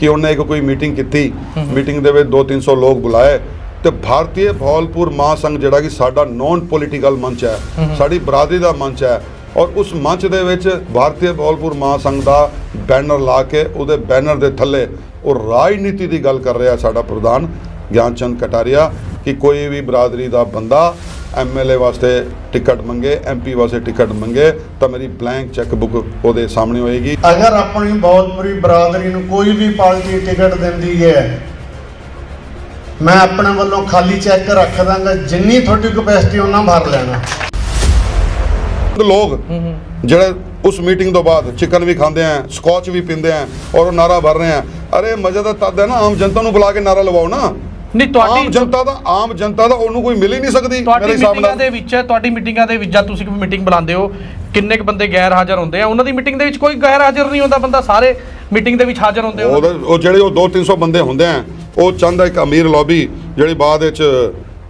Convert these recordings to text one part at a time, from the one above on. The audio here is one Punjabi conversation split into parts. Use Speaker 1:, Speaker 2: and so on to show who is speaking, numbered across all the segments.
Speaker 1: ਕਿ ਉਹਨੇ ਇੱਕ ਕੋਈ ਮੀਟਿੰਗ ਕੀਤੀ, ਮੀਟਿੰਗ ਦੇ ਵਿੱਚ 2-300 ਲੋਕ ਬੁਲਾਏ ਤੇ ਭਾਰਤੀ ਭੌਲਪੁਰ ਮਹਾਸੰਘ ਜਿਹੜਾ ਕਿ ਸਾਡਾ ਨੌਨ ਪੋਲੀਟੀਕਲ ਮੰਚ ਹੈ, ਸਾਡੀ ਬਰਾਦਰੀ ਦਾ ਮੰਚ ਹੈ ਔਰ ਉਸ ਮੰਚ ਦੇ ਵਿੱਚ ਭਾਰਤੀ ਭੌਲਪੁਰ ਮਹਾਸੰਘ ਦਾ ਬੈਨਰ ਲਾ ਕੇ ਉਹਦੇ ਬੈਨਰ ਦੇ ਥੱਲੇ ਉਹ ਰਾਜਨੀਤੀ ਦੀ ਗੱਲ ਕਰ ਰਿਹਾ ਸਾਡਾ ਪ੍ਰਧਾਨ ਗਿਆਨਚੰਦ ਕਟਾਰੀਆ। ਕਿ ਕੋਈ ਵੀ ਬਰਾਦਰੀ ਦਾ ਬੰਦਾ ਐਮਐਲਏ ਵਾਸਤੇ ਟਿਕਟ ਮੰਗੇ ਐਮਪੀ ਵਾਸਤੇ ਟਿਕਟ ਮੰਗੇ ਤਾਂ ਮੇਰੀ ਬਲੈਂਕ ਚੈੱਕ ਬੁੱਕ ਉਹਦੇ ਸਾਹਮਣੇ ਹੋਏਗੀ।
Speaker 2: ਅਗਰ ਆਪਣੀ ਬਹੁਤਪੁਰੀ ਬਰਾਦਰੀ ਨੂੰ ਕੋਈ ਵੀ ਪਾਰਟੀ ਟਿਕਟ ਦਿੰਦੀ ਹੈ ਮੈਂ ਆਪਣੇ ਵੱਲੋਂ ਖਾਲੀ ਚੈੱਕ ਰੱਖ ਦਾਂਗਾ ਜਿੰਨੀ ਤੁਹਾਡੀ ਕਪੈਸਿਟੀ ਉਹਨਾਂ ਭਰ ਲੈਣਾ।
Speaker 1: ਲੋਕ ਜਿਹੜੇ ਉਸ ਮੀਟਿੰਗ ਤੋਂ ਬਾਅਦ ਚਿਕਨ ਵੀ ਖਾਂਦੇ ਆ ਸਕੌਚ ਵੀ ਪੀਂਦੇ ਆ ਔਰ ਉਹ ਨਾਰਾ ਭਰ ਰਹੇ ਆ ਅਰੇ ਮਜ਼ਾ ਤਾਂ ਤਦ ਹੈ ਨਾ ਆਮ ਜਨਤਾ ਨੂੰ ਬੁਲਾ ਕੇ ਨਾਰਾ ਲਵਾਓ ਨਾ।
Speaker 3: ਨਹੀਂ
Speaker 1: ਆਮ
Speaker 3: ਤੁਹਾਡੀ
Speaker 1: ਜਨਤਾ ਦਾ ਆਮ ਜਨਤਾ ਦਾ ਉਹਨੂੰ ਕੋਈ ਮਿਲ ਹੀ ਨਹੀਂ ਸਕਦੀ
Speaker 3: ਤੁਹਾਡੀ
Speaker 1: ਹਿਸਾਬ
Speaker 3: ਮੀਟਿੰਗਾਂ
Speaker 1: ਨਾਲ।
Speaker 3: ਦੇ ਵਿੱਚ ਤੁਹਾਡੀ ਮੀਟਿੰਗਾਂ ਦੇ ਵਿੱਚ ਜਦ ਤੁਸੀਂ ਕੋਈ ਮੀਟਿੰਗ ਬੁਲਾਉਂਦੇ ਹੋ ਕਿੰਨੇ ਕੁ ਬੰਦੇ ਗੈਰ ਹਾਜ਼ਰ ਹੁੰਦੇ ਆ? ਉਹਨਾਂ ਦੀ ਮੀਟਿੰਗ ਦੇ ਵਿੱਚ ਕੋਈ ਗੈਰ ਹਾਜ਼ਰ ਨਹੀਂ ਹੁੰਦਾ ਬੰਦਾ ਸਾਰੇ ਮੀਟਿੰਗ ਦੇ ਵਿੱਚ ਹਾਜ਼ਰ ਹੁੰਦੇ ਹੋ
Speaker 1: ਉਹਦੇ- ਉਹ ਜਿਹੜੇ ਉਹ 2-300 ਬੰਦੇ ਹੁੰਦੇ ਆ ਉਹ ਚੰਦ ਇੱਕ ਅਮੀਰ ਲੌਬੀ ਜਿਹੜੀ ਬਾਅਦ ਵਿੱਚ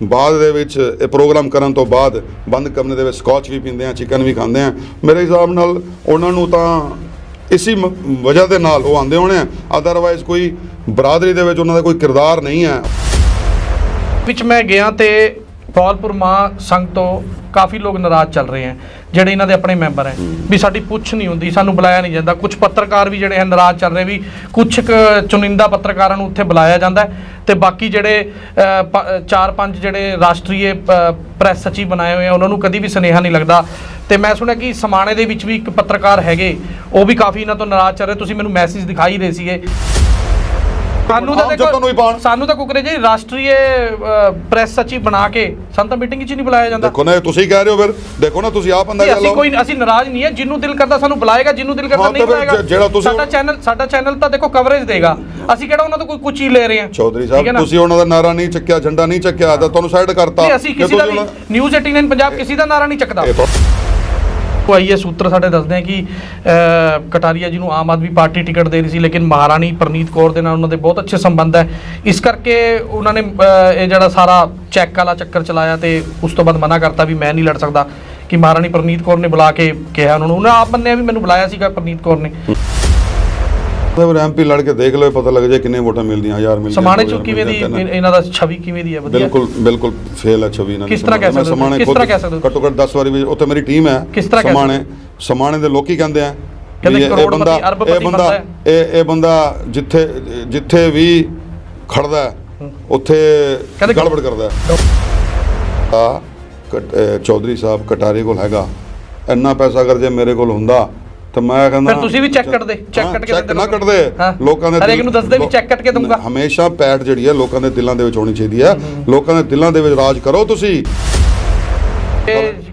Speaker 1: ਬਾਅਦ ਦੇ ਵਿੱਚ ਇਹ ਪ੍ਰੋਗਰਾਮ ਕਰਨ ਤੋਂ ਬਾਅਦ ਬੰਦ ਕਮਰੇ ਦੇ ਵਿੱਚ ਸਕੌਚ ਵੀ ਪੀਂਦੇ ਆ ਚਿਕਨ ਵੀ ਖਾਂਦੇ ਆ। ਮੇਰੇ ਹਿਸਾਬ ਨਾਲ ਉਹਨਾਂ ਨੂੰ ਤਾਂ ਇਸੀ ਮ- ਵਜ੍ਹਾ ਦੇ ਨਾਲ ਉਹ ਆਂਦੇ ਹੋਣੇ ਆ। ਅਦਰਵਾਈਜ਼ ਕੋਈ ਬਰਾਦਰੀ ਦੇ ਵਿੱਚ ਉਹਨਾਂ ਦਾ ਕੋਈ ਕਿਰਦਾਰ ਨਹੀਂ ਹੈ।
Speaker 3: ਵਿੱਚ ਮੈਂ ਗਿਆ ਤੇ ਪੌਲਪੁਰ ਮਾਂ ਸੰਘ ਤੋਂ ਕਾਫੀ ਲੋਕ ਨਾਰਾਜ਼ ਚੱਲ ਰਹੇ ਹਨ ਜਿਹੜੇ ਇਹਨਾਂ ਦੇ ਆਪਣੇ ਮੈਂਬਰ ਹੈ। ਵੀ ਸਾਡੀ ਪੁੱਛ ਨਹੀਂ ਹੁੰਦੀ ਸਾਨੂੰ ਬੁਲਾਇਆ ਨਹੀਂ ਜਾਂਦਾ। ਕੁਝ ਪੱਤਰਕਾਰ ਵੀ ਜਿਹੜੇ ਹਨ ਨਾਰਾਜ਼ ਚੱਲ ਰਹੇ ਵੀ ਕੁਝ ਕੁ ਚੁਣਿੰਦਾ ਪੱਤਰਕਾਰਾਂ ਨੂੰ ਉੱਥੇ ਬੁਲਾਇਆ ਜਾਂਦਾ ਤੇ ਬਾਕੀ ਜਿਹੜੇ ਚਾਰ ਪੰਜ ਜਿਹੜੇ ਰਾਸ਼ਟਰੀ ਪ੍ਰੈਸ ਸਚਿਵ ਬਣਾਏ ਹੋਏ ਆ ਉਹਨਾਂ ਨੂੰ ਕਦੀ ਵੀ ਸੁਨੇਹਾ ਨਹੀਂ ਲੱਗਦਾ। ਤੇ ਮੈਂ ਸੁਣਿਆ ਕਿ ਸਮਾਣੇ ਦੇ ਵਿੱਚ ਵੀ ਇੱਕ ਪੱਤਰਕਾਰ ਹੈਗੇ ਉਹ ਵੀ ਕਾਫੀ ਇਹਨਾਂ ਤੋਂ ਨਾਰਾਜ਼ ਚੱਲ ਰਹੇ। ਤੁਸੀਂ ਮੈਨੂੰ ਮੈਸੇਜ ਦਿਖਾਈ ਰਹੇ ਸੀਗੇ। ਸਾਨੂੰ ਤਾਂ
Speaker 1: ਜਨਤਾ ਨੂੰ ਹੀ ਪਾਉਣ।
Speaker 3: ਸਾਨੂੰ ਤਾਂ ਕੁਕਰੇ ਜੀ ਰਾਸ਼ਟਰੀ ਪ੍ਰੈਸ ਸਚਿਵ ਬਣਾ ਕੇ ਸਾਨੂੰ ਤਾਂ ਮੀਟਿੰਗ 'ਚ ਨਹੀਂ ਬੁਲਾਇਆ ਜਾਂਦਾ।
Speaker 1: ਦੇਖੋ ਨਾ ਤੁਸੀਂ ਕਹਿ ਰਹੇ ਹੋ ਫਿਰ। ਦੇਖੋ ਨਾ ਤੁਸੀਂ ਆਪ ਅੰਦਾਜ਼ਾ
Speaker 3: ਅਸੀਂ
Speaker 1: ਲਾਓ।
Speaker 3: ਕੋਈ ਅਸੀਂ ਨਾਰਾਜ਼ ਨਹੀਂ ਹੈ। ਜਿਹਨੂੰ ਦਿਲ ਕਰਦਾ ਸਾਨੂੰ ਬੁਲਾਏਗਾ ਜਿਹਨੂੰ ਦਿਲ ਕਰਦਾ ਨਹੀਂ ਬੁਲਾਏਗਾ।
Speaker 1: ਜ- ਜਿਹੜਾ ਤੁਸੀਂ-
Speaker 3: ਸਾਡਾ ਚੈਨਲ ਸਾਡਾ ਚੈਨਲ ਤਾਂ ਦੇਖੋ ਕਵਰੇਜ ਦੇਗਾ। ਅਸੀਂ ਕਿਹੜਾ ਉਹਨਾਂ ਤੋਂ ਕੋਈ ਹੀ ਲੈ ਰਹੇ ਹਾਂ।
Speaker 1: ਚੌਧਰੀ ਸਾਹਿਬ? ਤੁਸੀਂ ਉਹਨਾਂ ਦਾ ਨਾਰਾ ਨਹੀਂ ਚੱਕਿਆ ਝੰਡਾ ਨਹੀਂ ਚੱਕਿਆ ਤਾਂ ਤੁਹਾਨੂੰ ਸਾਈਡ ਕਰਤਾ।
Speaker 3: ਨਹੀਂ ਅਸੀਂ ਕਿਸੇ ਦਾ ਨਿਊਜ਼ 18 ਪੰਜਾਬ ਕਿਸੇ ਦਾ ਨਾਰਾ ਨਹੀਂ ਚੱਕਦਾ। ਆਈਏ ਸੂਤਰ ਸਾਡੇ ਦੱਸਦੇ ਆ ਕਿ ਕਟਾਰੀਆ ਜੀ ਨੂੰ ਆਮ ਆਦਮੀ ਪਾਰਟੀ ਟਿਕਟ ਦੇ ਰਹੀ ਸੀ, ਲੇਕਿਨ ਮਹਾਰਾਣੀ ਪ੍ਰਨੀਤ ਕੌਰ ਦੇ ਨਾਲ ਉਹਨਾਂ ਦੇ ਬਹੁਤ ਅੱਛੇ ਸੰਬੰਧ ਹੈ। ਇਸ ਕਰਕੇ ਉਹਨਾਂ ਨੇ ਇਹ ਜਿਹੜਾ ਸਾਰਾ ਚੈੱਕ ਵਾਲਾ ਚੱਕਰ ਚਲਾਇਆ ਤੇ ਉਸ ਤੋਂ ਬਾਅਦ ਮਨਾ ਕਰਤਾ ਵੀ ਮੈਂ ਨਹੀਂ ਲੜ ਸਕਦਾ, ਕਿ ਮਹਾਰਾਣੀ ਪ੍ਰਨੀਤ ਕੌਰ ਨੇ ਬੁਲਾ ਕੇ ਕਿਹਾ ਉਹਨਾਂ ਨੂੰ। ਉਹਨਾਂ ਆਪ ਮੰਨਿਆ ਵੀ ਮੈਨੂੰ ਬੁਲਾਇਆ ਸੀਗਾ ਪ੍ਰਨੀਤ ਕੌਰ ਨੇ।
Speaker 1: ਫਿਰ ਐਮਪੀ ਲੜ ਕੇ ਦੇਖ ਲਓ ਪਤਾ ਲੱਗ ਜਾਏ ਕਿੰਨੇ ਵੋਟਾਂ ਮਿਲਦੀਆਂ ਹਜ਼ਾਰ ਮਿਲਦੀਆਂ
Speaker 3: ਸਮਾਣੇ ਚ ਕਿਵੇਂ ਦੀ। ਇਹਨਾਂ ਦਾ ਛਵੀ ਕਿਵੇਂ ਦੀ ਹੈ? ਵਧੀਆ।
Speaker 1: ਬਿਲਕੁਲ ਬਿਲਕੁਲ ਫੇਲ ਹੈ ਛਵੀ ਇਹਨਾਂ ਦੀ
Speaker 3: ਕਿਸ ਤਰ੍ਹਾਂ ਕਹਿ ਸਕਦੇ ਕਿਸ ਤਰ੍ਹਾਂ ਕਹਿ ਸਕਦੇ?
Speaker 1: ਘੱਟੋ ਘੱਟ 10 ਵਾਰੀ ਵੀ ਉੱਥੇ ਮੇਰੀ ਟੀਮ ਹੈ
Speaker 3: ਕਿਸ ਤਰ੍ਹਾਂ ਕਹਿ
Speaker 1: ਸਮਾਣੇ। ਸਮਾਣੇ ਦੇ ਲੋਕੀ ਕਹਿੰਦੇ ਆ ਇਹ- ਬੰਦਾ ਇਹ ਬੰਦਾ। ਇਹ ਇਹ ਬੰਦਾ ਜਿੱਥੇ ਜਿੱਥੇ ਵੀ ਖੜਦਾ ਹੈ, ਉੱਥੇ ਗੜਬੜ ਕਰਦਾ ਹੈ। ਆ ਚੌਧਰੀ ਸਾਹਿਬ ਕਟਾਰੀ ਕੋਲ ਹੈਗਾ। ਇੰਨਾ ਪੈਸਾ ਅਗਰ ਜੇ ਮੇਰੇ ਕੋਲ ਹੁੰਦਾ ਤਾਂ ਮੈਂ ਕਹਿੰਦਾ
Speaker 3: ਫਿਰ ਤੁਸੀਂ ਵੀ check ਕੱਟ ਦੇ, check
Speaker 1: ਹਾਂ,
Speaker 3: ਕੱਟ ਕੇ
Speaker 1: check
Speaker 3: ਦਿੰਦੇ
Speaker 1: ਨਾ। ਕੱਟਦੇ। ਲੋਕਾਂ ਦੇ
Speaker 3: ਹਰੇਕ ਨੂੰ ਦੱਸਦੇ ਵੀ check ਕੱਟ ਕੇ ਦਊਂਗਾ।
Speaker 1: ਹਮੇਸ਼ਾ ਪੈਟ ਜਿਹੜੀ ਹੈ ਲੋਕਾਂ ਦੇ ਦਿਲਾਂ ਦੇ ਵਿੱਚ ਹੋਣੀ ਚਾਹੀਦੀ ਹੈ। ਲੋਕਾਂ ਦੇ ਦਿਲਾਂ ਦੇ ਵਿੱਚ ਰਾਜ ਕਰੋ ਤੁਸੀਂ।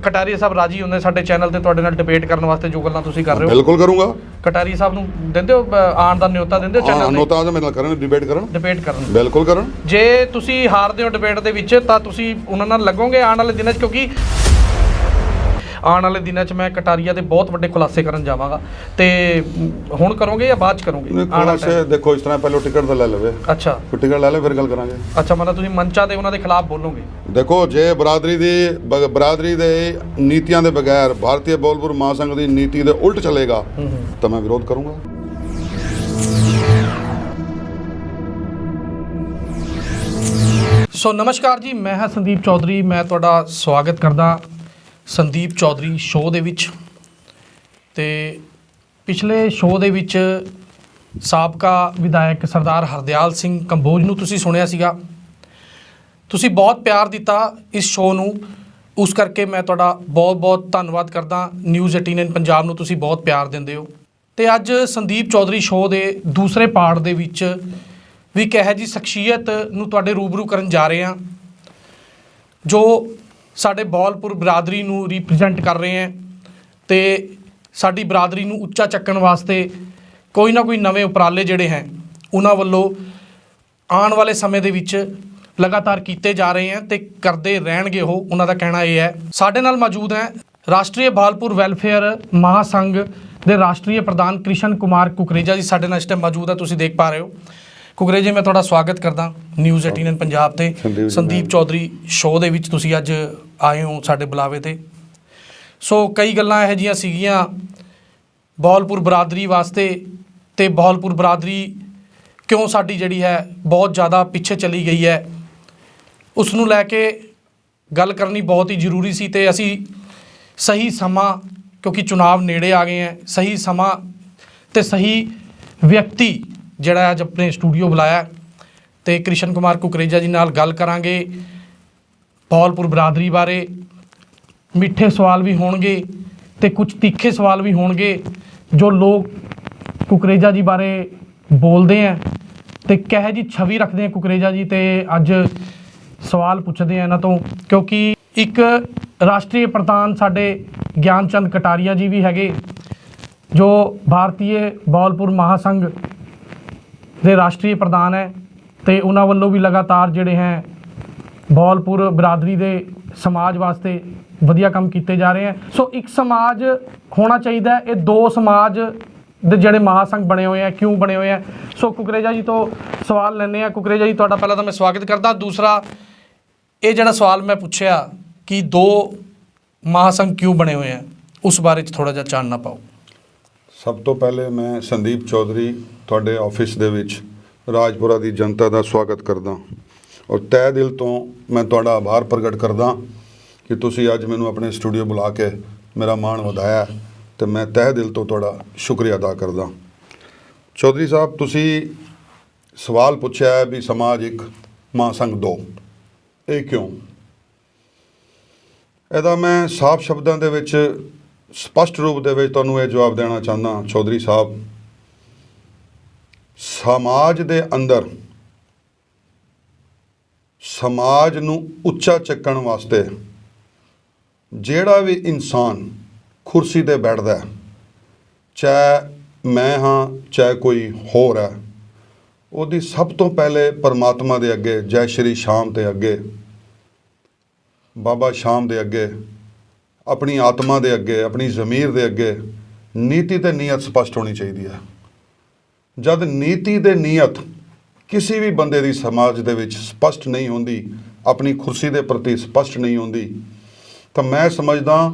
Speaker 3: ਕਟਾਰੀਆ ਸਾਹਿਬ ਰਾਜੀ ਹੁੰਦੇ ਸਾਡੇ ਚੈਨਲ ਤੇ ਤੁਹਾਡੇ ਨਾਲ ਡਿਬੇਟ ਕਰਨ ਵਾਸਤੇ ਜੋ ਗੱਲਾਂ ਤੁਸੀਂ ਕਰ ਰਹੇ ਹੋ।
Speaker 1: ਬਿਲਕੁਲ ਕਰੂੰਗਾ।
Speaker 3: ਕਟਾਰੀ ਸਾਹਿਬ ਨੂੰ ਦਿੰਦੇ ਹੋ ਅ, ਆਉਣ ਦਾ ਨਿਯੋਤਾ ਦਿੰਦੇ ਹੋ ਚੈਨਲ
Speaker 1: ਨੋਤਾ ਆ ਮੇਰੇ ਨਾਲ ਕਰਨ ਡਿਬੇਟ ਕਰਨ।
Speaker 3: ਡਿਬੇਟ ਕਰਨ।
Speaker 1: ਬਿਲਕੁਲ ਕਰਨ।
Speaker 3: ਜੇ ਤੁਸੀਂ ਹਾਰਦੇ ਹੋ ਡਿਬੇਟ ਦੇ ਵਿੱਚ ਤਾਂ ਤੁਸੀਂ ਉਹਨਾਂ ਨਾਲ ਲੱਗੋਗੇ ਆਉਣ ਵਾਲੇ ਦਿਨਾਂ 'ਚ ਕਿਉਂਕਿ ਆਉਣ ਵਾਲੇ ਦਿਨਾਂ 'ਚ ਮੈਂ ਕਟਾਰੀਆ ਦੇ ਬਹੁਤ ਵੱਡੇ ਖੁਲਾਸੇ ਕਰਨ ਜਾਵਾਂਗਾ। ਤੇ ਹੁਣ ਕਰੋਗੇ ਜਾਂ ਬਾਅਦ 'ਚ ਕਰੋਗੇ?
Speaker 1: ਖੁਲਾਸੇ
Speaker 3: time?
Speaker 1: ਦੇਖੋ ਇਸ ਤਰ੍ਹਾਂ ਪਹਿਲਾਂ ਟਿਕਟ ਤਾਂ ਲੈ ਲਵੇ।
Speaker 3: ਅੱਛਾ।
Speaker 1: ਟਿਕਟ ਲੈ ਲੈ ਫਿਰ ਗੱਲ ਕਰਾਂਗੇ।
Speaker 3: ਅੱਛਾ ਮਤਲਬ ਤੁਸੀਂ ਮੰਚਾਂ ਤੇ ਉਹਨਾਂ ਦੇ ਖਿਲਾਫ ਬੋਲੋਗੇ?
Speaker 1: ਦੇਖੋ ਜੇ ਬਰਾਦਰੀ ਦੀ ਬਰਾਦਰੀ ਦੇ ਨੀਤੀਆਂ ਦੇ ਬਗੈਰ ਭਾਰਤੀ ਬੋਲਪੁਰ ਮਹਾਸੰਘ ਦੀ ਨੀਤੀ ਦੇ ਉਲਟ ਚੱਲੇਗਾ ਤਾਂ ਮੈਂ ਵਿਰੋਧ ਕਰੂੰਗਾ।
Speaker 3: ਸੋ ਨਮਸਕਾਰ ਜੀ ਮੈਂ ਹਾਂ ਸੰਦੀਪ ਚੌਧਰੀ ਮੈਂ ਤੁਹਾਡਾ ਸਵਾਗਤ ਕਰਦਾ ਸੰਦੀਪ ਚੌਧਰੀ ਸ਼ੋਅ ਦੇ ਵਿੱਚ ਤੇ ਪਿਛਲੇ ਸ਼ੋਅ ਦੇ ਵਿੱਚ ਸਾਬਕਾ ਵਿਧਾਇਕ ਸਰਦਾਰ ਹਰਦਿਆਲ ਸਿੰਘ ਕੰਬੋਜ ਨੂੰ ਤੁਸੀਂ ਸੁਣਿਆ ਸੀਗਾ। ਤੁਸੀਂ ਬਹੁਤ ਪਿਆਰ ਦਿੱਤਾ ਇਸ ਸ਼ੋਅ ਨੂੰ। ਉਸ ਕਰਕੇ ਮੈਂ ਤੁਹਾਡਾ ਬਹੁਤ-ਬਹੁਤ ਧੰਨਵਾਦ ਕਰਦਾ। ਨਿਊਜ਼ 18 ਪੰਜਾਬ ਨੂੰ ਤੁਸੀਂ ਬਹੁਤ ਪਿਆਰ ਦਿੰਦੇ ਹੋ। ਤੇ ਅੱਜ ਸੰਦੀਪ ਚੌਧਰੀ ਸ਼ੋਅ ਦੇ ਦੂਸਰੇ ਪਾਰਟ ਦੇ ਵਿੱਚ ਵੀ ਇੱਕ ਇਹੋ ਜਿਹੀ ਸ਼ਖਸੀਅਤ ਨੂੰ ਤੁਹਾਡੇ ਰੂਬਰੂ ਕਰਨ ਜਾ ਰਹੇ ਹਾਂ, ਜੋ ਸਾਡੇ ਬੌਲਪੁਰ ਬਰਾਦਰੀ ਨੂੰ ਰਿਪਰੈਜ਼ੈਂਟ ਕਰ ਰਹੇ ਹੈ ਤੇ ਸਾਡੀ ਬਰਾਦਰੀ ਨੂੰ ਉੱਚਾ ਚੱਕਣ ਵਾਸਤੇ ਕੋਈ ਨਾ ਕੋਈ ਨਵੇਂ ਉਪਰਾਲੇ ਜਿਹੜੇ ਹੈ, ਉਹਨਾਂ ਵੱਲੋਂ ਆਉਣ ਵਾਲੇ ਸਮੇਂ ਦੇ ਵਿੱਚ ਲਗਾਤਾਰ ਕੀਤੇ ਜਾ ਰਹੇ ਹੈ ਤੇ ਕਰਦੇ ਰਹਿਣਗੇ ਉਹ, ਉਹਨਾਂ ਦਾ ਕਹਿਣਾ ਇਹ ਹੈ। ਸਾਡੇ ਨਾਲ ਮੌਜੂਦ ਹੈ ਰਾਸ਼ਟਰੀ ਬਾਲਪੁਰ ਵੈਲਫੇਅਰ ਮਹਾਸੰਘ ਦੇ ਰਾਸ਼ਟਰੀ ਪ੍ਰਧਾਨ ਕ੍ਰਿਸ਼ਨ ਕੁਮਾਰ ਕੁਕਰੇਜਾ ਜੀ ਸਾਡੇ ਨਾਲ ਇਸ ਟਾਈਮ ਮੌਜੂਦ ਹੈ, ਤੁਸੀਂ ਦੇਖ ਪਾ ਰਹੇ ਹੋ। ਕੁਕਰੇਜਾ ਮੈਂ ਤੁਹਾਡਾ ਸਵਾਗਤ ਕਰਦਾ ਨਿਊਜ਼ 18 ਪੰਜਾਬ ਤੇ।
Speaker 1: ਸੰਦੀਪ ਜੀ,
Speaker 3: ਚੌਧਰੀ ਸ਼ੋਅ ਦੇ ਵਿੱਚ ਤੁਸੀਂ ਅੱਜ ਆਏ ਹੋ ਸਾਡੇ ਬੁਲਾਵੇ ਤੇ। ਸੋ ਕਈ ਗੱਲਾਂ ਇਹੋ ਜਿਹੀਆਂ ਸੀਗੀਆਂ ਬੌਲਪੁਰ ਬਰਾਦਰੀ ਵਾਸਤੇ ਤੇ ਬੌਲਪੁਰ ਬਰਾਦਰੀ ਕਿਉਂ ਸਾਡੀ ਜਿਹੜੀ ਹੈ ਬਹੁਤ ਜ਼ਿਆਦਾ ਪਿੱਛੇ ਚਲੀ ਗਈ ਹੈ। ਉਸ ਨੂੰ ਲੈ ਕੇ ਗੱਲ ਕਰਨੀ ਬਹੁਤ ਹੀ ਜ਼ਰੂਰੀ ਸੀ ਤੇ ਅਸੀਂ ਸਹੀ ਸਮਾਂ ਕਿਉਂਕਿ ਚੁਣਾਵ ਨੇੜੇ ਆ ਗਏ ਹੈ ਸਹੀ ਸਮਾਂ ਤੇ ਸਹੀ ਵਿਅਕਤੀ ਜਿਹੜਾ ਅੱਜ ਆਪਣੇ ਸਟੂਡੀਓ ਬੁਲਾਇਆ ਹੈ ਤੇ ਕ੍ਰਿਸ਼ਨ ਕੁਮਾਰ ਕੁਕਰੇਜਾ ਜੀ ਨਾਲ ਗੱਲ ਕਰਾਂਗੇ ਪੌਲਪੁਰ ਬਰਾਦਰੀ ਬਾਰੇ। ਮਿੱਠੇ ਸਵਾਲ ਵੀ ਹੋਣਗੇ ਤੇ ਕੁਝ ਤਿੱਖੇ ਸਵਾਲ ਵੀ ਹੋਣਗੇ ਜੋ ਲੋਕ ਕੁਕਰੇਜਾ ਜੀ ਬਾਰੇ ਬੋਲਦੇ ਆ। ਤੇ ਕਹੇ ਜੀ ਛਵੀ ਰੱਖਦੇ ਆ ਕੁਕਰੇਜਾ ਜੀ ਤੇ ਅੱਜ ਸਵਾਲ ਪੁੱਛਦੇ ਆ ਇਹਨਾਂ ਤੋਂ, ਕਿਉਂਕਿ ਇੱਕ ਰਾਸ਼ਟਰੀ ਪ੍ਰਧਾਨ ਸਾਡੇ ਗਿਆਨਚੰਦ ਕਟਾਰੀਆ ਜੀ ਵੀ ਹੈਗੇ, ਜੋ ਭਾਰਤੀ ਬੌਲਪੁਰ ਮਹਾਸੰਘ ਦੇ ਰਾਸ਼ਟਰੀ ਪ੍ਰਧਾਨ ਹੈ ਤੇ ਉਹਨਾਂ ਵੱਲੋਂ ਵੀ ਲਗਾਤਾਰ ਜਿਹੜੇ ਹੈ ਬੌਲਪੁਰ ਬਰਾਦਰੀ ਦੇ ਸਮਾਜ ਵਾਸਤੇ ਵਧੀਆ ਕੰਮ ਕੀਤੇ ਜਾ ਰਹੇ ਹੈ। ਸੋ ਇੱਕ ਸਮਾਜ ਹੋਣਾ ਚਾਹੀਦਾ ਇਹ ਦੋ ਸਮਾਜ ਦੇ ਜਿਹੜੇ ਮਹਾਸੰਘ ਬਣੇ ਹੋਏ ਆ ਕਿਉਂ ਬਣੇ ਹੋਏ ਆ ਸੋ ਕੁਕਰੇਜਾ ਜੀ ਤੋਂ ਸਵਾਲ ਲੈਣੇ ਆ ਕੁਕਰੇਜਾ ਜੀ, ਤੁਹਾਡਾ ਪਹਿਲਾਂ ਤਾਂ ਮੈਂ ਸਵਾਗਤ ਕਰਦਾ। ਦੂਸਰਾ, ਇਹ ਜਿਹੜਾ ਸਵਾਲ ਮੈਂ ਪੁੱਛਿਆ ਕਿ ਦੋ ਮਹਾਸੰਘ ਕਿਉਂ ਬਣੇ ਹੋਏ ਆ ਉਸ ਬਾਰੇ ਚ ਥੋੜਾ ਜਿਹਾ ਚਾਨਣਾ ਪਾਓ।
Speaker 1: ਸਭ ਤੋਂ ਪਹਿਲੇ ਮੈਂ ਸੰਦੀਪ ਚੌਧਰੀ ਤੁਹਾਡੇ ਆਫਿਸ ਦੇ ਵਿੱਚ ਰਾਜਪੁਰਾ ਦੀ ਜਨਤਾ ਦਾ ਸਵਾਗਤ ਕਰਦਾ ਔਰ ਤਹਿ ਦਿਲ ਤੋਂ ਮੈਂ ਤੁਹਾਡਾ ਆਭਾਰ ਪ੍ਰਗਟ ਕਰਦਾ ਕਿ ਤੁਸੀਂ ਅੱਜ ਮੈਨੂੰ ਆਪਣੇ ਸਟੂਡੀਓ ਬੁਲਾ ਕੇ ਮੇਰਾ ਮਾਣ ਵਧਾਇਆ ਤੇ ਮੈਂ ਤਹਿ ਦਿਲ ਤੋਂ ਤੁਹਾਡਾ ਸ਼ੁਕਰੀਆ ਅਦਾ ਕਰਦਾ ਚੌਧਰੀ ਸਾਹਿਬ, ਤੁਸੀਂ ਸਵਾਲ ਪੁੱਛਿਆ ਹੈ ਵੀ ਸਮਾਜ ਇੱਕ ਮਾਂ ਮਹਾਂਸੰਘ ਦੋ। ਇਹ ਕਿਉਂ? ਇਹਦਾ ਮੈਂ ਸਾਫ਼ ਸ਼ਬਦਾਂ ਦੇ ਵਿੱਚ ਸਪਸ਼ਟ ਰੂਪ ਦੇ ਵਿੱਚ ਤੁਹਾਨੂੰ ਇਹ ਜਵਾਬ ਦੇਣਾ ਚਾਹੁੰਦਾ ਚੌਧਰੀ ਸਾਹਿਬ ਸਮਾਜ ਦੇ ਅੰਦਰ ਸਮਾਜ ਨੂੰ ਉੱਚਾ ਚੱਕਣ ਵਾਸਤੇ ਜਿਹੜਾ ਵੀ ਇਨਸਾਨ ਕੁਰਸੀ ਤੇ ਬੈਠਦਾ ਹੈ, ਚਾਹੇ ਮੈਂ ਹਾਂ, ਚਾਹੇ ਕੋਈ ਹੋਰ ਹੈ, ਉਹਦੀ ਸਭ ਤੋਂ ਪਹਿਲੇ ਪਰਮਾਤਮਾ ਦੇ ਅੱਗੇ, ਜੈ ਸ਼੍ਰੀ ਸ਼ਾਮ ਦੇ ਅੱਗੇ, ਬਾਬਾ ਸ਼ਾਮ ਦੇ ਅੱਗੇ, ਆਪਣੀ ਆਤਮਾ ਦੇ ਅੱਗੇ, ਆਪਣੀ ਜ਼ਮੀਰ ਦੇ ਅੱਗੇ, ਨੀਤੀ ਤੇ ਨੀਅਤ ਸਪਸ਼ਟ ਹੋਣੀ ਚਾਹੀਦੀ ਹੈ। ਜਦ ਨੀਤੀ ਦੇ ਨੀਅਤ ਕਿਸੇ ਵੀ ਬੰਦੇ ਦੀ ਸਮਾਜ ਦੇ ਵਿੱਚ ਸਪਸ਼ਟ ਨਹੀਂ ਹੁੰਦੀ, ਆਪਣੀ ਕੁਰਸੀ ਦੇ ਪ੍ਰਤੀ ਸਪਸ਼ਟ ਨਹੀਂ ਹੁੰਦੀ, ਤਾਂ ਮੈਂ ਸਮਝਦਾ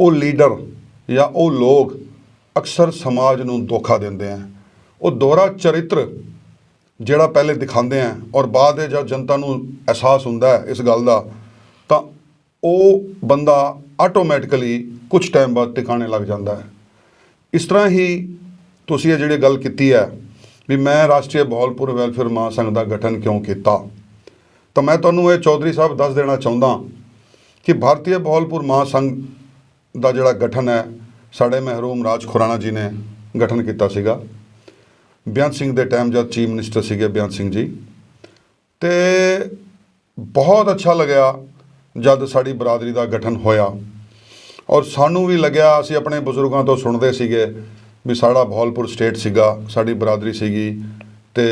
Speaker 1: ਉਹ ਲੀਡਰ ਜਾਂ ਉਹ ਲੋਕ ਅਕਸਰ ਸਮਾਜ ਨੂੰ ਧੋਖਾ ਦਿੰਦੇ ਆ। ਉਹ ਦੋਹਰਾ ਚਰਿੱਤਰ ਜਿਹੜਾ ਪਹਿਲੇ ਦਿਖਾਉਂਦੇ ਆ ਔਰ ਬਾਅਦ ਦੇ ਜਦ ਜਨਤਾ ਨੂੰ ਅਹਿਸਾਸ ਹੁੰਦਾ ਹੈ ਇਸ ਗੱਲ ਦਾ, ਤਾਂ ਉਹ ਬੰਦਾ ਆਟੋਮੈਟਿਕਲੀ ਕੁਝ ਟਾਈਮ ਬਾਅਦ ਟਿਕਾਣੇ ਲੱਗ ਜਾਂਦਾ ਹੈ। ਇਸ ਤਰ੍ਹਾਂ ਹੀ ਤੁਸੀਂ ਇਹ ਜਿਹੜੀ ਗੱਲ ਕੀਤੀ ਹੈ ਵੀ ਮੈਂ ਰਾਸ਼ਟਰੀ ਬਹਾਲਪੁਰ ਵੈਲਫੇਅਰ ਮਹਾਸੰਘ ਦਾ ਗਠਨ ਕਿਉਂ ਕੀਤਾ, ਤਾਂ ਮੈਂ ਤੁਹਾਨੂੰ ਇਹ ਚੌਧਰੀ ਸਾਹਿਬ ਦੱਸ ਦੇਣਾ ਚਾਹੁੰਦਾ ਕਿ ਭਾਰਤੀ ਬਹਾਲਪੁਰ ਮਹਾਸੰਘ ਦਾ ਜਿਹੜਾ ਗਠਨ ਹੈ, ਸਾਡੇ ਮਹਿਰੂਮ ਰਾਜ ਖੁਰਾਣਾ ਜੀ ਨੇ ਗਠਨ ਕੀਤਾ ਸੀਗਾ। ਬਿਆਨ ਸਿੰਘ ਦੇ ਟਾਈਮ ਜਦ ਚੀਫ ਮਿਨਿਸਟਰ ਸੀਗੇ ਬਿਆਨ ਸਿੰਘ ਜੀ। ਤੇ ਬਹੁਤ ਅੱਛਾ ਲੱਗਿਆ ਜਦ ਸਾਡੀ ਬਰਾਦਰੀ ਦਾ ਗਠਨ ਹੋਇਆ। ਔਰ ਸਾਨੂੰ ਵੀ ਲੱਗਿਆ, ਅਸੀਂ ਆਪਣੇ ਬਜ਼ੁਰਗਾਂ ਤੋਂ ਸੁਣਦੇ ਸੀਗੇ ਵੀ ਸਾਡਾ ਭੌਲਪੁਰ ਸਟੇਟ ਸੀਗਾ, ਸਾਡੀ ਬਰਾਦਰੀ ਸੀਗੀ ਤੇ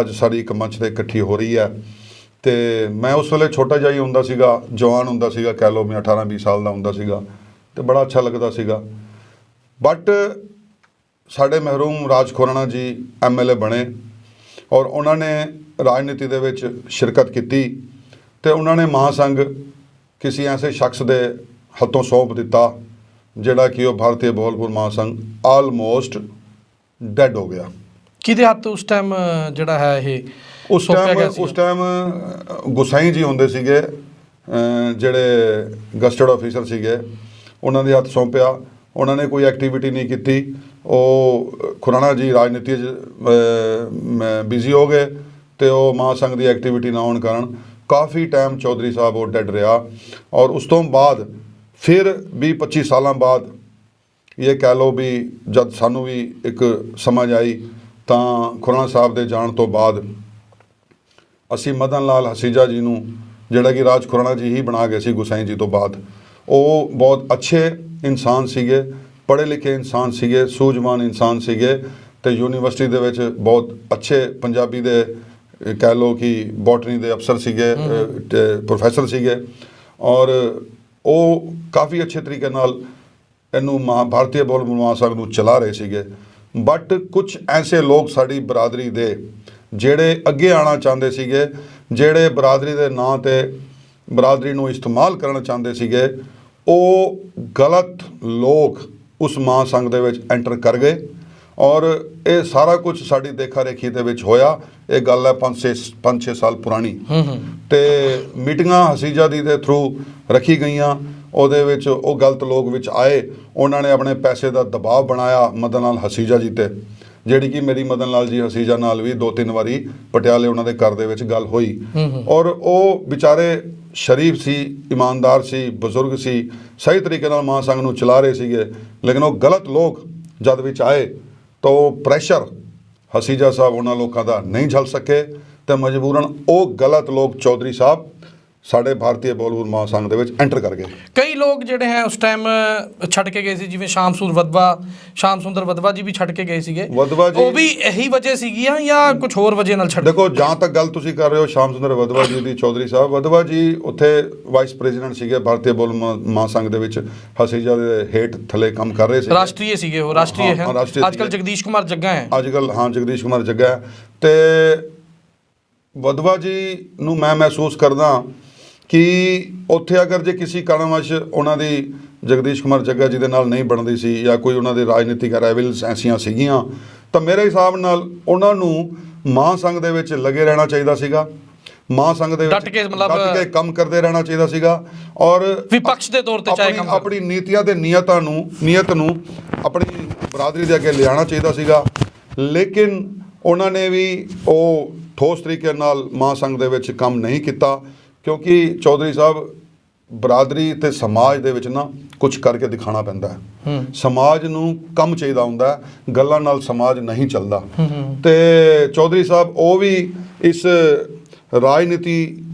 Speaker 1: ਅੱਜ ਸਾਡੀ ਇੱਕ ਮੰਚ ਤੇ ਇਕੱਠੀ ਹੋ ਰਹੀ ਹੈ। ਤੇ ਮੈਂ ਉਸ ਵੇਲੇ ਛੋਟਾ ਜਿਹਾ ਹੀ ਹੁੰਦਾ ਸੀਗਾ, ਜਵਾਨ ਹੁੰਦਾ ਸੀਗਾ, ਕਹਿ ਲਓ ਮੈਂ 18 20 ਸਾਲ ਦਾ ਹੁੰਦਾ ਸੀਗਾ ਤੇ ਬੜਾ ਅੱਛਾ ਲੱਗਦਾ ਸੀਗਾ। ਬਟ ਸਾਡੇ ਮਹਿਰੂਮ ਰਾਜ ਖੋਰਾਣਾ ਜੀ ਐਮਐਲਏ ਬਣੇ ਔਰ ਉਹਨਾਂ ਨੇ ਰਾਜਨੀਤੀ ਦੇ ਵਿੱਚ ਸ਼ਿਰਕਤ ਕੀਤੀ ਤੇ ਉਹਨਾਂ ਨੇ ਮਹਾਸੰਘ ਕਿਸੇ ਐਸੇ ਸ਼ਖਸ ਦੇ ਹੱਥੋਂ ਸੌਂਪ ਦਿੱਤਾ ਜਿਹੜਾ ਕਿ ਉਹ ਭਾਰਤੀ ਬੋਲਪੁਰ ਮਹਾਸੰਘ ਆਲਮੋਸਟ ਡੈਡ ਹੋ ਗਿਆ।
Speaker 3: ਕਿਹਦੇ ਹੱਥ ਉਸ ਟਾਈਮ ਜਿਹੜਾ ਹੈ ਇਹ
Speaker 1: ਉਸ ਟਾਈਮ? ਉਸ ਟਾਈਮ ਗੁਸਾਈ ਜੀ ਹੁੰਦੇ ਸੀਗੇ ਜਿਹੜੇ ਗਸਟਡ ਆਫੀਸਰ ਸੀਗੇ ਉਹਨਾਂ ਦੇ ਹੱਥ ਸੌਂਪਿਆ। ਉਹਨਾਂ ਨੇ ਕੋਈ ਐਕਟੀਵਿਟੀ ਨਹੀਂ ਕੀਤੀ। ਉਹ ਖੁਰਾਣਾ ਜੀ ਰਾਜਨੀਤੀ 'ਚ ਬਿਜ਼ੀ ਹੋ ਗਏ ਤੇ ਉਹ ਮਹਾਸੰਘ ਦੀ ਐਕਟੀਵਿਟੀ ਨਾ ਹੋਣ ਕਾਰਨ ਕਾਫੀ ਟਾਈਮ ਚੌਧਰੀ ਸਾਹਿਬ ਉਹ ਡੈਡ ਰਿਹਾ। ਔਰ ਉਸ ਤੋਂ ਬਾਅਦ ਫਿਰ 20 25 ਸਾਲਾਂ ਬਾਅਦ ਇਹ ਕਹਿ ਲਓ ਵੀ ਜਦ ਸਾਨੂੰ ਵੀ ਇੱਕ ਸਮਝ ਆਈ ਤਾਂ ਖੁਰਾਣਾ ਸਾਹਿਬ ਦੇ ਜਾਣ ਤੋਂ ਬਾਅਦ ਅਸੀਂ ਮਦਨ ਲਾਲ ਹਸੀਜਾ ਜੀ ਨੂੰ ਜਿਹੜਾ ਕਿ ਰਾਜ ਖੁਰਾਣਾ ਜੀ ਹੀ ਬਣਾ ਗਏ ਸੀ ਗੁਸਾਈ ਜੀ ਤੋਂ ਬਾਅਦ ਉਹ ਬਹੁਤ ਅੱਛੇ ਇਨਸਾਨ ਸੀਗੇ ਪੜ੍ਹੇ ਲਿਖੇ ਇਨਸਾਨ ਸੀਗੇ ਸੂਝਵਾਨ ਇਨਸਾਨ ਸੀਗੇ ਤੇ ਯੂਨੀਵਰਸਿਟੀ ਦੇ ਵਿੱਚ ਬਹੁਤ ਅੱਛੇ ਪੰਜਾਬੀ ਦੇ ਕਹਿ ਲਓ ਕਿ ਬੋਟਨੀ ਦੇ ਅਫਸਰ ਸੀਗੇ ਪ੍ਰੋਫੈਸਰ ਸੀਗੇ ਔਰ ਉਹ ਕਾਫੀ ਅੱਛੇ ਤਰੀਕੇ ਨਾਲ ਇਹਨੂੰ ਮਹਾ ਭਾਰਤੀ ਬੋਲ ਮਹਾਸੰਘ ਨੂੰ ਚਲਾ ਰਹੇ ਸੀਗੇ। ਬਟ ਕੁਝ ਐਸੇ ਲੋਕ ਸਾਡੀ ਬਰਾਦਰੀ ਦੇ ਜਿਹੜੇ ਅੱਗੇ ਆਣਾ ਚਾਹੁੰਦੇ ਸੀਗੇ, ਜਿਹੜੇ ਬਰਾਦਰੀ ਦੇ ਨਾਂ ਤੇ ਬਰਾਦਰੀ ਨੂੰ ਇਸਤੇਮਾਲ ਕਰਨਾ ਚਾਹੁੰਦੇ ਸੀਗੇ, ਉਹ ਗਲਤ ਲੋਕ ਉਸ ਮਹਾਸੰਘ ਦੇ ਵਿੱਚ ਐਂਟਰ ਕਰ ਗਏ। ਔਰ ਇਹ ਸਾਰਾ ਕੁਝ ਸਾਡੀ ਦੇਖਾ ਰੇਖੀ ਦੇ ਵਿੱਚ ਹੋਇਆ। ਇਹ ਗੱਲ ਹੈ 5-6 5-6 ਸਾਲ ਪੁਰਾਣੀ।
Speaker 3: ਹੂੰ ਹੂੰ।
Speaker 1: ਤੇ ਮੀਟਿੰਗਾਂ ਹਸੀਜਾ ਦੀ ਦੇ ਥਰੂ ਰੱਖੀ ਗਈਆਂ। ਉਹਦੇ ਵਿੱਚ ਉਹ ਗਲਤ ਲੋਕ ਵਿੱਚ ਆਏ। ਉਹਨਾਂ ਨੇ ਆਪਣੇ ਪੈਸੇ ਦਾ ਦਬਾਅ ਬਣਾਇਆ ਮਦਨ ਲਾਲ ਹਸੀਜਾ ਜੀ ਤੇ। ਜਿਹੜੀ ਕਿ ਮੇਰੀ ਮਦਨ ਲਾਲ ਜੀ ਹਸੀਜਾ ਨਾਲ ਵੀ ਦੋ ਤਿੰਨ ਵਾਰੀ ਪਟਿਆਲੇ ਉਹਨਾਂ ਦੇ ਘਰ ਦੇ ਵਿੱਚ ਗੱਲ ਹੋਈ। ਔਰ ਉਹ ਵਿਚਾਰੇ ਸ਼ਰੀਫ ਸੀ ਇਮਾਨਦਾਰ ਸੀ ਬਜ਼ੁਰਗ ਸੀ। ਸਹੀ ਤਰੀਕੇ ਨਾਲ ਮਾਂ ਸੰਘ ਨੂੰ ਚਲਾ ਰਹੇ ਸੀਗੇ। ਲੇਕਿਨ ਉਹ ਗਲਤ ਲੋਕ ਜਦ ਵਿੱਚ ਆਏ। ਤਾਂ ਉਹ ਪ੍ਰੈਸ਼ਰ ਹਸੀਜਾ ਸਾਹਿਬ ਉਹਨਾਂ ਲੋਕਾਂ ਦਾ ਨਹੀਂ ਝੱਲ ਸਕੇ ਤੇ ਮਜਬੂਰਨ ਉਹ ਗਲਤ ਲੋਕ ਚੌਧਰੀ ਸਾਹਿਬ ਸਾਡੇ ਭਾਰਤੀ ਬਾਲੀਵੁੱਡ ਮਹਾਂਸੰਘ ਦੇ ਵਿੱਚ ਐਂਟਰ ਕਰ ਗਏ।
Speaker 3: ਕਈ ਲੋਕ ਜਿਹੜੇ ਹੈ ਉਸ ਟਾਈਮ ਛੱਡ ਕੇ ਗਏ ਸੀ ਜਿਵੇਂ ਸ਼ਾਮ ਸੁੰਦਰ ਵਦਵਾ ਸ਼ਾਮ ਸੁੰਦਰ ਵਦਵਾ ਜੀ ਵੀ ਛੱਡ ਕੇ ਗਏ ਸੀਗੇ।
Speaker 1: ਵਦਵਾ ਜੀ
Speaker 3: ਉਹ ਵੀ ਇਹੀ ਵਜ੍ਹਾ ਸੀਗੀਆਂ ਜਾਂ ਕੁਝ ਹੋਰ ਵਜ੍ਹਾ ਨਾਲ ਛੱਡ
Speaker 1: ਦੇਖੋ ਜਾਂ ਤੱਕ ਗੱਲ ਤੁਸੀਂ ਕਰ ਰਹੇ ਹੋ ਸ਼ਾਮ ਸੁੰਦਰ ਵਦਵਾ ਜੀ ਦੀ ਚੌਧਰੀ ਸਾਹਿਬ। ਵਦਵਾ ਜੀ ਉੱਥੇ ਵਾਈਸ ਪ੍ਰੈਜ਼ੀਡੈਂਟ ਸੀਗੇ ਭਾਰਤੀ ਬਾਲੀਵੁੱਡ ਮਹਾਂਸੰਘ ਦੇ ਵਿੱਚ। ਹਸੀਜਾ ਦੇ ਹੇਠ ਥੱਲੇ ਕੰਮ ਕਰ ਰਹੇ ਸੀ
Speaker 3: ਰਾਸ਼ਟਰੀ ਸੀਗੇ ਉਹ ਰਾਸ਼ਟਰੀ
Speaker 1: ਹੈ ਅੱਜਕੱਲ
Speaker 3: ਜਗਦੀਸ਼ ਕੁਮਾਰ ਜੱਗਾ ਹੈ।
Speaker 1: ਅੱਜਕੱਲ ਹਾਂ ਜਗਦੀਸ਼ ਕੁਮਾਰ ਜੱਗਾ ਹੈ। ਤੇ ਵਦਵਾ ਜੀ ਨੂੰ ਮੈਂ ਮਹਿਸੂਸ ਕਰਦਾ ਕਿ ਉੱਥੇ ਅਗਰ ਜੇ ਕਿਸੇ ਕਾਰਨਵਸ਼ ਉਹਨਾਂ ਦੀ ਜਗਦੀਸ਼ ਕੁਮਾਰ ਜੱਗਾ ਜੀ ਦੇ ਨਾਲ ਨਹੀਂ ਬਣਦੀ ਸੀ ਜਾਂ ਕੋਈ ਉਹਨਾਂ ਦੀ ਰਾਜਨੀਤਿਕ ਰਾਈਵਲਸ ਐਸੀਆਂ ਸੀਗੀਆਂ ਤਾਂ ਮੇਰੇ ਹਿਸਾਬ ਨਾਲ ਉਹਨਾਂ ਨੂੰ ਮਾਂ ਸੰਘ ਦੇ ਵਿੱਚ ਲੱਗੇ ਰਹਿਣਾ ਚਾਹੀਦਾ ਸੀਗਾ। ਮਾਂ ਸੰਘ ਦੇ ਵਿੱਚ
Speaker 3: ਡਟ ਕੇ ਮਤਲਬ-
Speaker 1: ਡਟ ਕੇ ਕੰਮ ਕਰਦੇ ਰਹਿਣਾ ਚਾਹੀਦਾ ਸੀਗਾ ਔਰ
Speaker 3: ਵਿਪਕਸ਼ ਦੇ ਤੌਰ ਤੇ ਚਾਹੇ
Speaker 1: ਆਪਣੀ-
Speaker 3: ਕੰਮ
Speaker 1: ਆਪਣੀ ਨੀਤੀਆਂ ਤੇ ਨੀਅਤਾਂ ਨੂੰ ਨੀਅਤ ਨੂੰ ਆਪਣੀ ਬਰਾਦਰੀ ਦੇ ਅੱਗੇ ਲਿਆਉਣਾ ਚਾਹੀਦਾ ਸੀਗਾ। ਲੇਕਿਨ ਉਹਨਾਂ ਨੇ ਵੀ ਉਹ ਠੋਸ ਤਰੀਕੇ ਨਾਲ ਮਾਂ ਸੰਘ ਦੇ ਵਿੱਚ ਕੰਮ ਨਹੀਂ ਕੀਤਾ। ਕਿਉਂਕਿ ਚੌਧਰੀ ਸਾਹਿਬ ਬਰਾਦਰੀ ਤੇ ਸਮਾਜ ਦੇ ਵਿੱਚ ਨਾ ਕੁਝ ਕਰਕੇ ਦਿਖਾਣਾ ਪੈਂਦਾ ਹੈ। ਸਮਾਜ ਨੂੰ ਕੰਮ ਚਾਹੀਦਾ ਹੁੰਦਾ ਗੱਲਾਂ ਨਾਲ ਸਮਾਜ ਨਹੀਂ ਚੱਲਦਾ। ਤੇ ਚੌਧਰੀ ਸਾਹਿਬ ਉਹ ਵੀ ਇਸ ਰਾਜਨੀਤੀ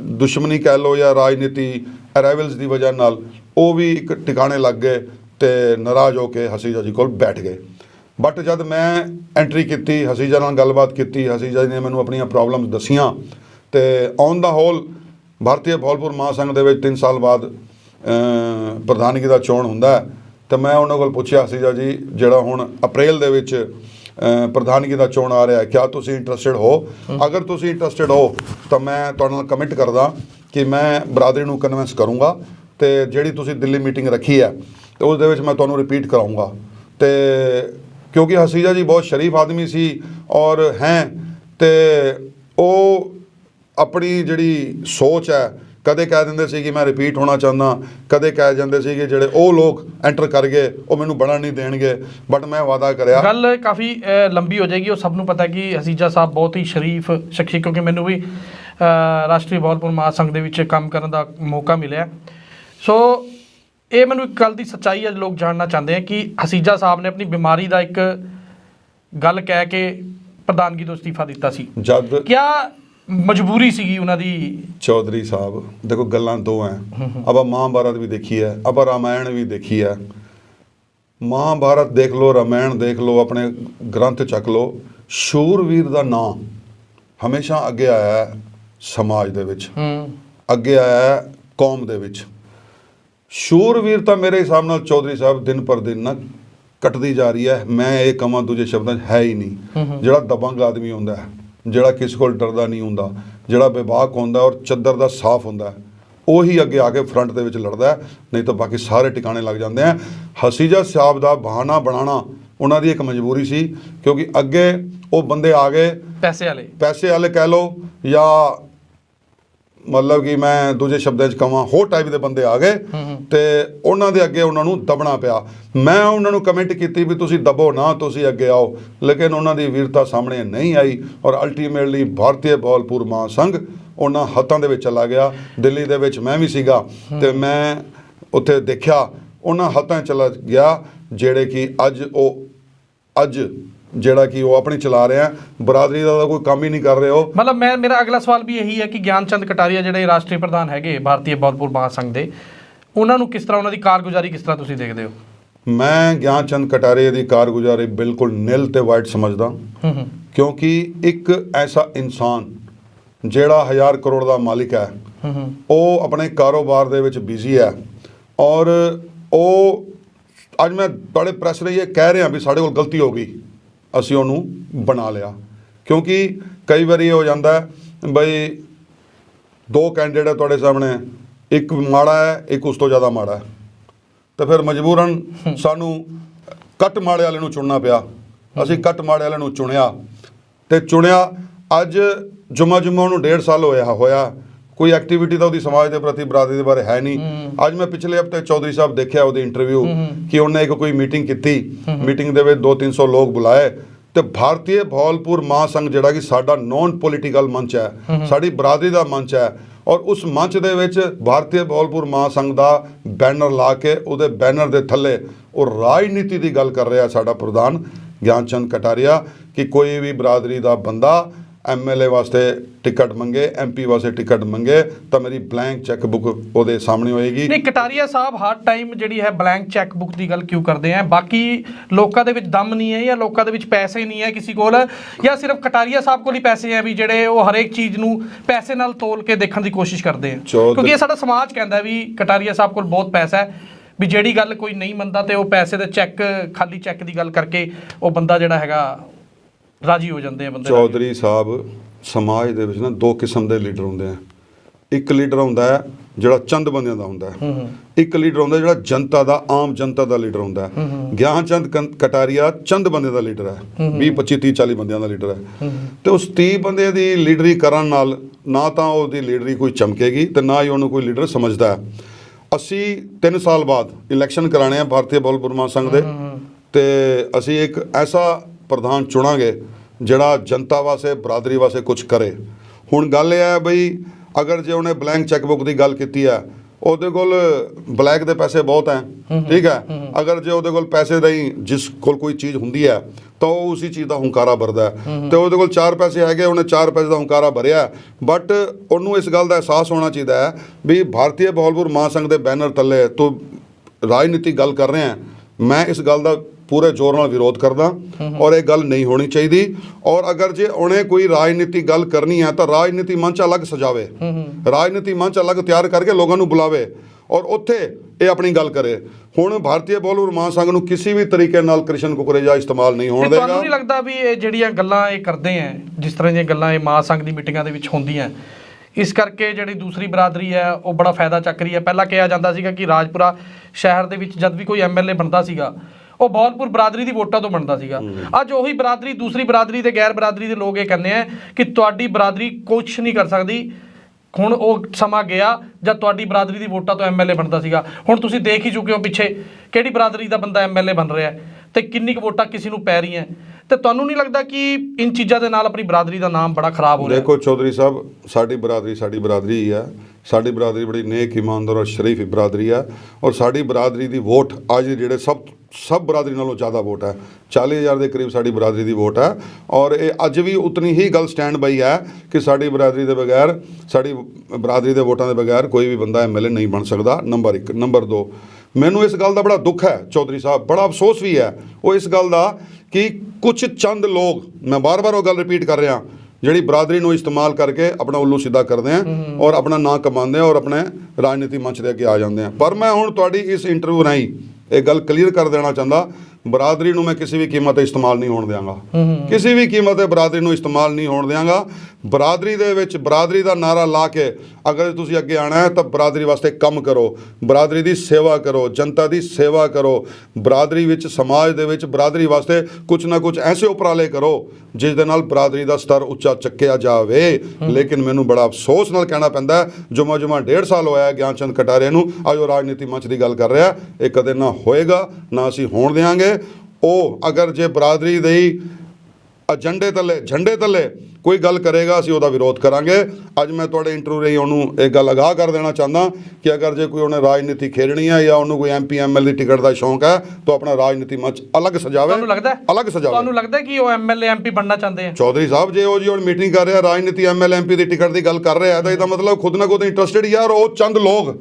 Speaker 1: ਦੁਸ਼ਮਣੀ ਕਹਿ ਲੋ ਜਾਂ ਰਾਜਨੀਤੀ ਅਰਾਈਵਲਸ ਦੀ ਵਜ੍ਹਾ ਨਾਲ ਉਹ ਵੀ ਇੱਕ ਟਿਕਾਣੇ ਲੱਗ ਗਏ ਤੇ ਨਾਰਾਜ਼ ਹੋ ਕੇ ਹਸੀਜਾ ਜੀ ਕੋਲ ਬੈਠ ਗਏ। ਬਟ ਜਦ ਮੈਂ ਐਂਟਰੀ ਕੀਤੀ ਹਸੀਜਾ ਨਾਲ ਗੱਲਬਾਤ ਕੀਤੀ ਹਸੀਜਾ ਜੀ ਨੇ ਮੈਨੂੰ ਆਪਣੀਆਂ ਪ੍ਰੋਬਲਮਸ ਦੱਸੀਆਂ ਤੇ ਔਨ ਦਾ ਹੋਲ ਭਾਰਤੀ ਭੋਲਪੁਰ ਮਹਾਸੰਘ ਦੇ ਵਿੱਚ 3 ਸਾਲ ਬਾਅਦ ਪ੍ਰਧਾਨਗੀ ਦਾ ਚੋਣ ਹੁੰਦਾ ਤੇ ਮੈਂ ਉਹਨਾਂ ਕੋਲ ਪੁੱਛਿਆ ਸੀਗਾ ਜੀ ਜਿਹੜਾ ਹੁਣ ਅਪ੍ਰੈਲ ਦੇ ਵਿੱਚ ਪ੍ਰਧਾਨਗੀ ਦਾ ਚੋਣ ਆ ਰਿਹਾ ਹੈ ਕਿਆ ਤੁਸੀਂ ਇੰਟਰਸਟਿਡ ਹੋ? ਅਗਰ ਤੁਸੀਂ ਇੰਟਰਸਟਿਡ ਹੋ ਤਾਂ ਮੈਂ ਤੁਹਾਡੇ ਨਾਲ ਕਮਿਟ ਕਰਦਾ ਕਿ ਮੈਂ ਬਰਾਦਰੀ ਨੂੰ ਕਨਵਿੰਸ ਕਰੂੰਗਾ ਤੇ ਜਿਹੜੀ ਤੁਸੀਂ ਦਿੱਲੀ ਮੀਟਿੰਗ ਰੱਖੀ ਹੈ ਤੇ ਉਸ ਦੇ ਵਿੱਚ ਮੈਂ ਤੁਹਾਨੂੰ ਰਿਪੀਟ ਕਰਾਉਂਗਾ। ਤੇ ਕਿਉਂਕਿ ਹਸੀਜਾ ਜੀ ਬਹੁਤ ਸ਼ਰੀਫ ਆਦਮੀ ਸੀ ਔਰ ਹੈ ਤੇ ਉਹ ਆਪਣੀ ਜਿਹੜੀ ਸੋਚ ਹੈ ਕਦੇ ਕਹਿ ਦਿੰਦੇ ਸੀ ਕਿ ਮੈਂ ਰਿਪੀਟ ਹੋਣਾ ਚਾਹੁੰਦਾ ਕਦੇ ਕਹਿ ਜਾਂਦੇ ਸੀ ਕਿ ਜਿਹੜੇ ਉਹ ਲੋਕ ਐਂਟਰ ਕਰ ਗਏ ਉਹ ਮੈਨੂੰ ਬਣਨ ਨਹੀਂ ਦੇਣਗੇ। ਬਟ ਮੈਂ ਵਾਅਦਾ ਕਰਿਆ।
Speaker 3: ਗੱਲ ਕਾਫੀ ਲੰਬੀ ਹੋ ਜਾਏਗੀ। ਉਹ ਸਭ ਨੂੰ ਪਤਾ ਕਿ ਹਸੀਜਾ ਸਾਹਿਬ ਬਹੁਤ ਹੀ ਸ਼ਰੀਫ ਸ਼ਖਸੀ ਕਿਉਂਕਿ ਮੈਨੂੰ ਵੀ ਰਾਸ਼ਟਰੀ ਬਾਲਪੁਰ ਮਹਾਸੰਘ ਦੇ ਵਿੱਚ ਕੰਮ ਕਰਨ ਦਾ ਮੌਕਾ ਮਿਲਿਆ। ਸੋ ਇਹ ਮੈਨੂੰ ਇੱਕ ਗੱਲ ਦੀ ਸੱਚਾਈ ਅੱਜ ਲੋਕ ਜਾਣਨਾ ਚਾਹੁੰਦੇ ਆ ਕਿ ਹਸੀਜਾ ਸਾਹਿਬ ਨੇ ਆਪਣੀ ਬਿਮਾਰੀ ਦਾ ਇੱਕ ਗੱਲ ਕਹਿ ਕੇ ਪ੍ਰਧਾਨਗੀ ਤੋਂ ਅਸਤੀਫਾ ਦਿੱਤਾ ਸੀ।
Speaker 1: ਜਦ
Speaker 3: ਕਿਆ ਮਜਬੂਰੀ ਸੀਗੀ ਉਹਨਾਂ ਦੀ।
Speaker 1: ਚੌਧਰੀ ਸਾਹਿਬ ਦੇਖੋ ਗੱਲਾਂ ਦੋ ਹੈ ਆਪਾਂ ਮਹਾਭਾਰਤ ਵੀ ਦੇਖੀ ਹੈ ਆਪਾਂ ਰਾਮਾਇਣ ਵੀ ਦੇਖੀ ਹੈ ਮਹਾਭਾਰਤ ਦੇਖ ਲਓ ਰਾਮਾਇਣ ਦੇਖ ਲਓ ਆਪਣੇ ਗ੍ਰੰਥ ਚੱਕ ਲਓ। ਸ਼ੂਰਵੀਰ ਦਾ ਨਾਂ ਹਮੇਸ਼ਾ ਅੱਗੇ ਆਇਆ ਹੈ ਸਮਾਜ ਦੇ ਵਿੱਚ।
Speaker 3: ਹੂੰ।
Speaker 1: ਅੱਗੇ ਆਇਆ ਹੈ ਕੌਮ ਦੇ ਵਿੱਚ। ਸ਼ੂਰਵੀਰ ਤਾਂ ਮੇਰੇ ਹਿਸਾਬ ਨਾਲ ਚੌਧਰੀ ਸਾਹਿਬ ਦਿਨ ਪਰ ਦਿਨ ਨਾ ਘਟਦੀ ਜਾ ਰਹੀ ਹੈ ਮੈਂ ਇਹ ਕਮਾਂ ਦੂਜੇ ਸ਼ਬਦਾਂ 'ਚ ਹੈ ਹੀ ਨਹੀਂ। ਜਿਹੜਾ ਦਬੰਗ ਆਦਮੀ ਹੁੰਦਾ ਹੈ ਜਿਹੜਾ ਕਿਸੇ ਕੋਲ ਡਰਦਾ ਨਹੀਂ ਹੁੰਦਾ ਜਿਹੜਾ ਬੇਬਾਕ ਹੁੰਦਾ ਔਰ ਚੱਦਰ ਦਾ ਸਾਫ਼ ਹੁੰਦਾ ਉਹੀ ਅੱਗੇ ਆ ਕੇ ਫਰੰਟ ਦੇ ਵਿੱਚ ਲੜਦਾ ਨਹੀਂ ਤਾਂ ਬਾਕੀ ਸਾਰੇ ਟਿਕਾਣੇ ਲੱਗ ਜਾਂਦੇ ਆ ਹਸੀਜਾ ਸਾਹਿਬ ਦਾ ਬਹਾਨਾ ਬਣਾਉਣਾ ਉਹਨਾਂ ਦੀ ਇੱਕ ਮਜਬੂਰੀ ਸੀ ਕਿਉਂਕਿ ਅੱਗੇ ਉਹ ਬੰਦੇ ਆ ਗਏ
Speaker 3: ਪੈਸੇ ਵਾਲੇ।
Speaker 1: ਪੈਸੇ ਵਾਲੇ ਕਹਿ ਲਓ ਜਾਂ ਮਤਲਬ ਕਿ ਮੈਂ ਦੂਜੇ ਸ਼ਬਦਾਂ 'ਚ ਕਹਾਂ ਹੋਰ ਟਾਈਪ ਦੇ ਬੰਦੇ ਆ ਗਏ ਤੇ ਉਹਨਾਂ ਦੇ ਅੱਗੇ ਉਹਨਾਂ ਨੂੰ ਦਬਣਾ ਪਿਆ। ਮੈਂ ਉਹਨਾਂ ਨੂੰ ਕਮੈਂਟ ਕੀਤੀ ਵੀ ਤੁਸੀਂ ਦਬੋ ਨਾ ਤੁਸੀਂ ਅੱਗੇ ਆਓ। ਲੇਕਿਨ ਉਹਨਾਂ ਦੀ ਵੀਰਤਾ ਸਾਹਮਣੇ ਨਹੀਂ ਆਈ ਔਰ ਅਲਟੀਮੇਟਲੀ ਭਾਰਤੀ ਬੋਲਪੁਰ ਮਹਾਸੰਘ ਉਹਨਾਂ ਹੱਥਾਂ ਦੇ ਵਿੱਚ ਚਲਾ ਗਿਆ। ਦਿੱਲੀ ਦੇ ਵਿੱਚ ਮੈਂ ਵੀ ਸੀਗਾ ਤੇ ਮੈਂ ਉੱਥੇ ਦੇਖਿਆ। ਉਹਨਾਂ ਹੱਥਾਂ ਚਲਾ ਗਿਆ ਜਿਹੜੇ ਕਿ ਅੱਜ ਉਹ ਅੱਜ ਜਿਹੜਾ ਕਿ ਉਹ ਆਪਣੀ ਚਲਾ ਰਿਹਾ ਬਰਾਦਰੀ ਦਾ ਤਾਂ ਕੋਈ ਕੰਮ ਹੀ ਨਹੀਂ ਕਰ ਰਹੇ ਉਹ।
Speaker 3: ਮਤਲਬ ਮੈਂ ਮੇਰਾ ਅਗਲਾ ਸਵਾਲ ਵੀ ਇਹੀ ਹੈ ਕਿ ਗਿਆਨ ਚੰਦ ਕਟਾਰੀਆ ਜਿਹੜੇ ਰਾਸ਼ਟਰੀ ਪ੍ਰਧਾਨ ਹੈਗੇ ਭਾਰਤੀ ਬਾਲਪੁਰ ਮਹਾਸੰਘ ਦੇ ਉਹਨਾਂ ਨੂੰ ਕਿਸ ਤਰ੍ਹਾਂ ਉਹਨਾਂ ਦੀ ਕਾਰਗੁਜ਼ਾਰੀ ਕਿਸ ਤਰ੍ਹਾਂ ਤੁਸੀਂ ਦੇਖਦੇ ਹੋ?
Speaker 1: ਮੈਂ ਗਿਆਨ ਚੰਦ ਕਟਾਰੇ ਦੀ ਕਾਰਗੁਜ਼ਾਰੀ ਬਿਲਕੁਲ ਨਿਲ ਤੇ ਵਾਈਟ ਸਮਝਦਾ। ਕਿਉਂਕਿ ਇੱਕ ਐਸਾ ਇਨਸਾਨ ਜਿਹੜਾ ਹਜ਼ਾਰ ਕਰੋੜ ਦਾ ਮਾਲਿਕ ਹੂੰ ਉਹ ਆਪਣੇ ਕਾਰੋਬਾਰ ਦੇ ਵਿੱਚ ਬਿਜ਼ੀ ਹੈ ਔਰ ਉਹ ਅੱਜ ਮੈਂ ਤੁਹਾਡੇ ਪ੍ਰੈਸ ਲਈ ਇਹ ਕਹਿ ਰਿਹਾ ਵੀ ਸਾਡੇ ਕੋਲ ਗਲਤੀ ਹੋ ਗਈ। ਅਸੀਂ ਉਹਨੂੰ ਬਣਾ ਲਿਆ। ਕਿਉਂਕਿ ਕਈ ਵਾਰੀ ਇਹ ਹੋ ਜਾਂਦਾ ਬਈ ਦੋ ਕੈਂਡੀਡੇਟ ਤੁਹਾਡੇ ਸਾਹਮਣੇ, ਇੱਕ ਮਾੜਾ ਹੈ, ਇੱਕ ਉਸ ਤੋਂ ਜ਼ਿਆਦਾ ਮਾੜਾ ਹੈ। ਤਾਂ ਫਿਰ ਮਜਬੂਰਨ ਸਾਨੂੰ ਕੱਟ ਮਾੜੇ ਵਾਲੇ ਨੂੰ ਚੁਣਨਾ ਪਿਆ। ਅਸੀਂ ਕੱਟ ਮਾੜੇ ਵਾਲੇ ਨੂੰ ਚੁਣਿਆ। ਤੇ ਚੁਣਿਆ, ਅੱਜ ਜੁਮਾ ਜੁਮਾ ਨੂੰ ਡੇਢ ਸਾਲ ਹੋਇਆ ਹੋਇਆ। ਕੋਈ ਐਕਟੀਵਿਟੀ ਤਾਂ ਉਹਦੀ ਸਮਾਜ ਦੇ ਪ੍ਰਤੀ ਬਰਾਦਰੀ ਦੇ ਬਾਰੇ ਹੈ ਨਹੀਂ। ਅੱਜ ਮੈਂ ਪਿਛਲੇ ਹਫ਼ਤੇ ਚੌਧਰੀ ਸਾਹਿਬ ਦੇਖਿਆ ਉਹਦੀ ਇੰਟਰਵਿਊ ਕਿ ਉਹਨੇ ਇੱਕ ਕੋਈ ਮੀਟਿੰਗ ਕੀਤੀ। ਮੀਟਿੰਗ ਦੇ ਵਿੱਚ 2-300 ਲੋਕ ਬੁਲਾਏ ਤੇ ਭਾਰਤੀ ਭੌਲਪੁਰ ਮਹਾਸੰਘ ਜਿਹੜਾ ਕਿ ਸਾਡਾ ਨੌਨ ਪੋਲੀਟੀਕਲ ਮੰਚ ਹੈ ਸਾਡੀ ਬਰਾਦਰੀ ਦਾ ਮੰਚ ਹੈ ਔਰ ਉਸ ਮੰਚ ਦੇ ਵਿੱਚ ਭਾਰਤੀ ਭੌਲਪੁਰ ਮਹਾਸੰਘ ਦਾ ਬੈਨਰ ਲਾ ਕੇ ਉਹਦੇ ਬੈਨਰ ਦੇ ਥੱਲੇ ਉਹ ਰਾਜਨੀਤੀ ਦੀ ਗੱਲ ਕਰ ਰਿਹਾ ਸਾਡਾ ਪ੍ਰਧਾਨ ਗਿਆਨਚੰਦ ਕਟਾਰੀਆ ਕਿ ਕੋਈ ਵੀ ਬਰਾਦਰੀ ਦਾ ਬੰਦਾ ਐਮਐਲਏ ਵਾਸਤੇ ਟਿਕਟ ਮੰਗੇ ਐਮਪੀ ਵਾਸਤੇ ਟਿਕਟ ਮੰਗੇ ਤਾਂ ਮੇਰੀ ਬਲੈਂਕ ਚੈੱਕ ਬੁੱਕ ਉਹਦੇ ਸਾਹਮਣੇ ਹੋਏਗੀ।
Speaker 3: ਨਹੀਂ ਕਟਾਰੀਆ ਸਾਹਿਬ ਹਰ ਟਾਈਮ ਜਿਹੜੀ ਹੈ ਬਲੈਂਕ ਚੈੱਕ ਬੁੱਕ ਦੀ ਗੱਲ ਕਿਉਂ ਕਰਦੇ ਆ? ਬਾਕੀ ਲੋਕਾਂ ਦੇ ਵਿੱਚ ਦਮ ਨਹੀਂ ਹੈ ਜਾਂ ਲੋਕਾਂ ਦੇ ਵਿੱਚ ਪੈਸੇ ਨਹੀਂ ਹੈ ਕਿਸੇ ਕੋਲ ਜਾਂ ਸਿਰਫ ਕਟਾਰੀਆ ਸਾਹਿਬ ਕੋਲ ਹੀ ਪੈਸੇ ਹੈ ਵੀ ਜਿਹੜੇ ਉਹ ਹਰੇਕ ਚੀਜ਼ ਨੂੰ ਪੈਸੇ ਨਾਲ ਤੋਲ ਕੇ ਦੇਖਣ ਦੀ ਕੋਸ਼ਿਸ਼ ਕਰਦੇ ਆ। ਕਿਉਂਕਿ ਇਹ ਸਾਡਾ ਸਮਾਜ ਕਹਿੰਦਾ ਵੀ ਕਟਾਰੀਆ ਸਾਹਿਬ ਕੋਲ ਬਹੁਤ ਪੈਸਾ ਹੈ ਵੀ ਜਿਹੜੀ ਗੱਲ ਕੋਈ ਨਹੀਂ ਮੰਨਦਾ ਤੇ ਉਹ ਪੈਸੇ ਦੇ ਚੈੱਕ ਖਾਲੀ ਚੈੱਕ ਦੀ ਗੱਲ ਕਰਕੇ ਉਹ ਬੰਦਾ ਜਿਹੜਾ ਹੈਗਾ ਰਾਜੀ ਹੋ ਜਾਂਦੇ ਆ ਬੰਦੇ।
Speaker 1: ਚੌਧਰੀ ਸਾਹਿਬ ਸਮਾਜ ਦੇ ਵਿੱਚ ਨਾ ਦੋ ਕਿਸਮ ਦੇ ਲੀਡਰ ਹੁੰਦੇ ਆ। ਇੱਕ ਲੀਡਰ ਹੁੰਦਾ ਹੈ ਜਿਹੜਾ ਚੰਦ ਬੰਦਿਆਂ ਦਾ ਹੁੰਦਾ ਹੈ। ਇੱਕ ਲੀਡਰ ਹੁੰਦਾ ਜਿਹੜਾ ਜਨਤਾ ਦਾ ਆਮ ਜਨਤਾ ਦਾ ਲੀਡਰ ਹੁੰਦਾ ਹੈ। ਗਿਆਨਚੰਦ ਕੰ- ਕਟਾਰੀਆ ਚੰਦ ਬੰਦੇ ਦਾ ਲੀਡਰ ਹੈ। 20 25 30 40 ਬੰਦਿਆਂ ਦਾ ਲੀਡਰ ਹੈ। ਤੇ ਉਸ 30 ਬੰਦੇ ਦੀ ਲੀਡਰੀ ਕਰਨ ਨਾਲ ਨਾ ਤਾਂ ਉਹਦੀ ਲੀਡਰੀ ਕੋਈ ਚਮਕੇਗੀ ਤੇ ਨਾ ਹੀ ਉਹਨੂੰ ਕੋਈ ਲੀਡਰ ਸਮਝਦਾ ਹੈ। ਅਸੀਂ 3 ਸਾਲ ਬਾਅਦ ਇਲੈਕਸ਼ਨ ਕਰਾਣੇ ਆ ਭਾਰਤੀ ਬੋਲਪੁਰ ਮਹਾਸੰਘ ਦੇ। ਤੇ ਅਸੀਂ ਇੱਕ ਐਸਾ ਪ੍ਰਧਾਨ ਚੁਣਾਂਗੇ ਜਿਹੜਾ ਜਨਤਾ ਵਾਸਤੇ ਬਰਾਦਰੀ ਵਾਸਤੇ ਕੁਝ ਕਰੇ। ਹੁਣ ਗੱਲ ਇਹ ਹੈ ਬਈ ਅਗਰ ਜੇ ਉਹਨੇ ਬਲੈਂਕ ਚੈੱਕ ਬੁੱਕ ਦੀ ਗੱਲ ਕੀਤੀ ਹੈ ਉਹਦੇ ਕੋਲ ਬਲੈਕ ਦੇ ਪੈਸੇ ਬਹੁਤ ਹੈ ਠੀਕ ਹੈ? ਅਗਰ ਜੇ ਉਹਦੇ ਕੋਲ ਪੈਸੇ ਨਹੀਂ ਜਿਸ ਕੋਲ ਕੋਈ ਚੀਜ਼ ਹੁੰਦੀ ਹੈ ਤਾਂ ਉਹ ਉਸੇ ਚੀਜ਼ ਦਾ ਹੰਕਾਰਾ ਭਰਦਾ ਹੈ। ਤੇ ਉਹਦੇ ਕੋਲ ਚਾਰ ਪੈਸੇ ਹੈਗੇ ਉਹਨੇ ਚਾਰ ਪੈਸੇ ਦਾ ਹੰਕਾਰਾ ਭਰਿਆ ਬਟ ਉਹਨੂੰ ਇਸ ਗੱਲ ਦਾ ਅਹਿਸਾਸ ਹੋਣਾ ਚਾਹੀਦਾ ਹੈ ਵੀ ਭਾਰਤੀ ਬਹਾਲਪੁਰ ਮਹਾਸੰਘ ਦੇ ਬੈਨਰ ਥੱਲੇ ਤੂੰ ਰਾਜਨੀਤਿਕ ਗੱਲ ਕਰ ਰਹੇ ਹੈ ਮੈਂ ਇਸ ਗੱਲ ਦਾ ਪੂਰੇ ਜ਼ੋਰ ਨਾਲ ਵਿਰੋਧ ਕਰਦਾ ਔਰ ਇਹ ਗੱਲ ਨਹੀਂ ਹੋਣੀ ਚਾਹੀਦੀ। ਔਰ ਅਗਰ ਜੇ ਉਹਨੇ ਕੋਈ ਰਾਜਨੀਤਿਕ ਗੱਲ ਕਰਨੀ ਹੈ ਤਾਂ ਰਾਜਨੀਤੀ ਮੰਚ ਅਲੱਗ ਸਜਾਵੇ। ਰਾਜਨੀਤੀ ਮੰਚ ਅਲੱਗ ਤਿਆਰ ਕਰਕੇ ਲੋਕਾਂ ਨੂੰ ਬੁਲਾਵੇ ਔਰ ਉੱਥੇ ਇਹ ਆਪਣੀ ਗੱਲ ਕਰੇ। ਹੁਣ ਭਾਰਤੀ ਬੋਲਰ ਮਹਾਸੰਘ ਨੂੰ ਕਿਸੇ ਵੀ ਤਰੀਕੇ ਨਾਲ ਕ੍ਰਿਸ਼ਨ ਕੁਕਰੇਜਾ ਇਸਤੇਮਾਲ ਨਹੀਂ ਹੋਣ
Speaker 3: ਤੇ ਤੁਹਾਨੂੰ
Speaker 1: ਦੇਗਾ।
Speaker 3: ਨਹੀਂ ਲੱਗਦਾ ਵੀ ਇਹ ਜਿਹੜੀਆਂ ਗੱਲਾਂ ਇਹ ਕਰਦੇ ਆ ਜਿਸ ਤਰ੍ਹਾਂ ਦੀਆਂ ਗੱਲਾਂ ਇਹ ਮਹਾਸੰਘ ਦੀ ਮੀਟਿੰਗਾਂ ਦੇ ਵਿੱਚ ਹੁੰਦੀਆਂ ਇਸ ਕਰਕੇ ਜਿਹੜੀ ਦੂਸਰੀ ਬਰਾਦਰੀ ਹੈ ਉਹ ਬੜਾ ਫਾਇਦਾ ਚੱਕ ਰਹੀ ਹੈ ਪਹਿਲਾਂ ਕਿਹਾ ਜਾਂਦਾ ਸੀਗਾ ਕਿ ਰਾਜਪੁਰਾ ਸ਼ਹਿਰ ਦੇ ਵਿੱਚ ਜਦ ਵੀ ਕੋਈ ਐਮਐਲਏ ਬਣਦਾ ਸੀਗਾ ਉਹ ਬੌਲਪੁਰ ਬਰਾਦਰੀ ਦੀ ਵੋਟਾਂ ਤੋਂ ਬਣਦਾ ਸੀਗਾ। ਅੱਜ ਉਹੀ ਬਰਾਦਰੀ ਦੂਸਰੀ ਬਰਾਦਰੀ ਤੇ ਗੈਰ ਬਰਾਦਰੀ ਦੇ ਲੋਕ ਇਹ ਕਹਿੰਦੇ ਆ ਕਿ ਤੁਹਾਡੀ ਬਰਾਦਰੀ ਕੁਝ ਨਹੀਂ ਕਰ ਸਕਦੀ। ਹੁਣ ਉਹ ਸਮਾਂ ਗਿਆ ਜਦ ਤੁਹਾਡੀ ਬਰਾਦਰੀ ਦੀ ਵੋਟਾਂ ਤੋਂ ਐਮਐਲਏ ਬਣਦਾ ਸੀਗਾ। ਹੁਣ ਤੁਸੀਂ ਦੇਖ ਹੀ ਚੁੱਕੇ ਹੋ ਪਿੱਛੇ ਕਿਹੜੀ ਬਰਾਦਰੀ ਦਾ ਬੰਦਾ ਐਮਐਲਏ ਬਣ ਰਿਹਾ ਤੇ ਕਿੰਨੀ ਕੁ ਵੋਟਾਂ ਕਿਸੇ ਨੂੰ ਪੈ ਰਹੀਆਂ ਤੇ ਤੁਹਾਨੂੰ ਨਹੀਂ ਲੱਗਦਾ ਕਿ ਇਨ ਚੀਜ਼ਾਂ ਦੇ ਨਾਲ ਆਪਣੀ ਬਰਾਦਰੀ ਦਾ ਨਾਮ ਬੜਾ ਖਰਾਬ ਹੋ ਰਿਹਾ
Speaker 1: ਦੇਖੋ ਚੌਧਰੀ ਸਾਹਿਬ ਸਾਡੀ ਬਰਾਦਰੀ ਸਾਡੀ ਬਰਾਦਰੀ ਹੀ ਹੈ। ਸਾਡੀ ਬਰਾਦਰੀ ਬੜੀ ਨੇਕ, ਇਮਾਨਦਾਰ ਔਰ ਸ਼ਰੀਫ ਬਰਾਦਰੀ ਹੈ ਔਰ ਸਾਡੀ ਬਰਾਦਰੀ ਦੀ ਵੋਟ ਅੱਜ ਦੇ ਜਿਹੜੇ ਸਭ ਸਭ ਬਰਾਦਰੀ ਨਾਲੋਂ ਜ਼ਿਆਦਾ ਵੋਟ ਹੈ 40000 ਦੇ ਕਰੀਬ ਸਾਡੀ ਬਰਾਦਰੀ ਦੀ ਵੋਟ ਹੈ ਔਰ ਇਹ ਅੱਜ ਵੀ ਉਤਨੀ ਹੀ ਗੱਲ ਸਟੈਂਡ ਬਾਈ ਹੈ ਕਿ ਸਾਡੀ ਬਰਾਦਰੀ ਦੇ ਬਗੈਰ, ਸਾਡੀ ਬਰਾਦਰੀ ਦੇ ਵੋਟਾਂ ਦੇ ਬਗੈਰ ਕੋਈ ਵੀ ਬੰਦਾ ਐਮਐਲਏ ਨਹੀਂ ਬਣ ਸਕਦਾ। ਨੰਬਰ 1 ਨੰਬਰ 2 ਮੈਨੂੰ ਇਸ ਗੱਲ ਦਾ ਬੜਾ ਦੁੱਖ ਹੈ, ਚੌਧਰੀ ਸਾਹਿਬ। ਬੜਾ ਅਫਸੋਸ ਵੀ ਹੈ। ਉਹ ਇਸ ਗੱਲ ਦਾ ਕਿ ਕੁਝ ਚੰਦ ਲੋਕ, ਮੈਂ ਬਾਰ-ਬਾਰ ਉਹ ਗੱਲ ਰਿਪੀਟ ਕਰ ਰਿਹਾ ਜਿਹੜੀ ਬਰਾਦਰੀ ਨੂੰ ਇਸਤੇਮਾਲ ਕਰਕੇ ਆਪਣਾ ਉੱਲੂ ਸਿੱਧਾ ਕਰਦੇ ਆ ਔਰ ਆਪਣਾ ਨਾਂ ਕਮਾਉਂਦੇ ਆ ਔਰ ਆਪਣੇ ਰਾਜਨੀਤੀ ਮੰਚ ਦੇ ਅੱਗੇ ਆ ਜਾਂਦੇ ਆ ਪਰ ਮੈਂ ਹੁਣ ਤੁਹਾਡੀ ਇਸ ਇੰਟਰਵਿਊ ਰਾਹੀਂ ਇਹ ਗੱਲ ਕਲੀਅਰ ਕਰ ਦੇਣਾ ਚਾਹੁੰਦਾ ਬਰਾਦਰੀ ਨੂੰ ਮੈਂ ਕਿਸੇ ਵੀ ਕੀਮਤ ਤੇ ਇਸਤੇਮਾਲ ਨਹੀਂ ਹੋਣ ਦਿਆਂਗਾ। ਕਿਸੇ ਵੀ ਕੀਮਤ ਤੇ ਬਰਾਦਰੀ ਨੂੰ ਇਸਤੇਮਾਲ ਨਹੀਂ ਹੋਣ ਦਿਆਂਗਾ। ਬਰਾਦਰੀ ਦੇ ਵਿੱਚ, ਬਰਾਦਰੀ ਦਾ ਨਾਰਾ ਲਾ ਕੇ ਅਗਰ ਤੁਸੀਂ ਅੱਗੇ ਆਣਾ ਹੈ ਤਾਂ ਬਰਾਦਰੀ ਵਾਸਤੇ ਕੰਮ ਕਰੋ। ਬਰਾਦਰੀ ਦੀ ਸੇਵਾ ਕਰੋ, ਜਨਤਾ ਦੀ ਸੇਵਾ ਕਰੋ। ਬਰਾਦਰੀ ਵਿੱਚ, ਸਮਾਜ ਦੇ ਵਿੱਚ, ਬਰਾਦਰੀ ਵਾਸਤੇ ਕੁਝ ਨਾ ਕੁਝ ਐਸੇ ਉਪਰਾਲੇ ਕਰੋ, ਜਿਸ ਦੇ ਨਾਲ ਬਰਾਦਰੀ ਦਾ ਸਤਰ ਉੱਚਾ ਚੱਕਿਆ ਜਾਵੇ। ਲੇਕਿਨ ਮੈਨੂੰ ਬੜਾ ਅਫਸੋਸ ਨਾਲ ਕਹਿਣਾ ਪੈਂਦਾ ਜੁਮਾ ਜੁਮਾ ਡੇਢ ਸਾਲ ਹੋਇਆ ਹੈ ਗਿਆਨਚੰਦ ਕਟਾਰੇ ਨੂੰ। ਅੱਜ ਉਹ ਰਾਜਨੀਤੀ ਮੰਚ ਦੀ ਗੱਲ ਕਰ ਰਿਹਾ ਇਹ ਕਦੇ ਨਾ ਹੋਏਗਾ, ਨਾ ਅਸੀਂ ਹੋਣ ਦੇਵਾਂਗੇ ਉਹ ਅਗਰ ਜੇ ਬਰਾਦਰੀ ਦੇ ਏਜੰਡੇ ਥੱਲੇ ਝੰਡੇ ਥੱਲੇ ਕੋਈ ਗੱਲ ਕਰੇਗਾ ਅਸੀਂ ਉਹਦਾ ਵਿਰੋਧ ਕਰਾਂਗੇ। ਅੱਜ ਮੈਂ ਤੁਹਾਡੇ ਇੰਟਰਵਿਊ ਰਹੀ ਉਹਨੂੰ ਇਹ ਗੱਲ ਅਗਾਹ ਕਰ ਦੇਣਾ ਚਾਹੁੰਦਾ ਕਿ ਅਗਰ ਜੇ ਕੋਈ ਉਹਨੇ ਰਾਜਨੀਤੀ ਖੇਡਣੀ ਹੈ ਜਾਂ ਉਹਨੂੰ ਕੋਈ ਐਮਪੀ ਐਮਐਲ ਦੀ ਟਿਕਟ ਦਾ ਸ਼ੌਂਕ ਹੈ ਤਾਂ ਆਪਣਾ ਰਾਜਨੀਤੀ ਮੰਚ ਅਲੱਗ ਸਜਾਵੇ।
Speaker 3: ਤੁਹਾਨੂੰ ਲੱਗਦਾ ਹੈ?
Speaker 1: ਅਲੱਗ ਸਜਾਵੇ।
Speaker 3: ਤੁਹਾਨੂੰ ਲੱਗਦਾ ਕਿ ਉਹ ਐਮਐਲਏ ਐਮਪੀ ਬਣਨਾ ਚਾਹੁੰਦੇ ਆ?
Speaker 1: ਚੌਧਰੀ ਸਾਹਿਬ ਜੇ ਉਹ ਜੀ ਹੁਣ ਮੀਟਿੰਗ ਕਰ ਰਿਹਾ ਰਾਜਨੀਤੀ ਐਮਐਲ ਐਮਪੀ ਦੀ ਟਿਕਟ ਦੀ ਗੱਲ ਕਰ ਰਿਹਾ ਤਾਂ ਇਹਦਾ ਮਤਲਬ ਖੁਦ ਨਾ ਖੁਦ ਇੰਟਰਸਟਿਡ ਯਾਰ ਉਹ ਚੰਦ ਲੋਕ।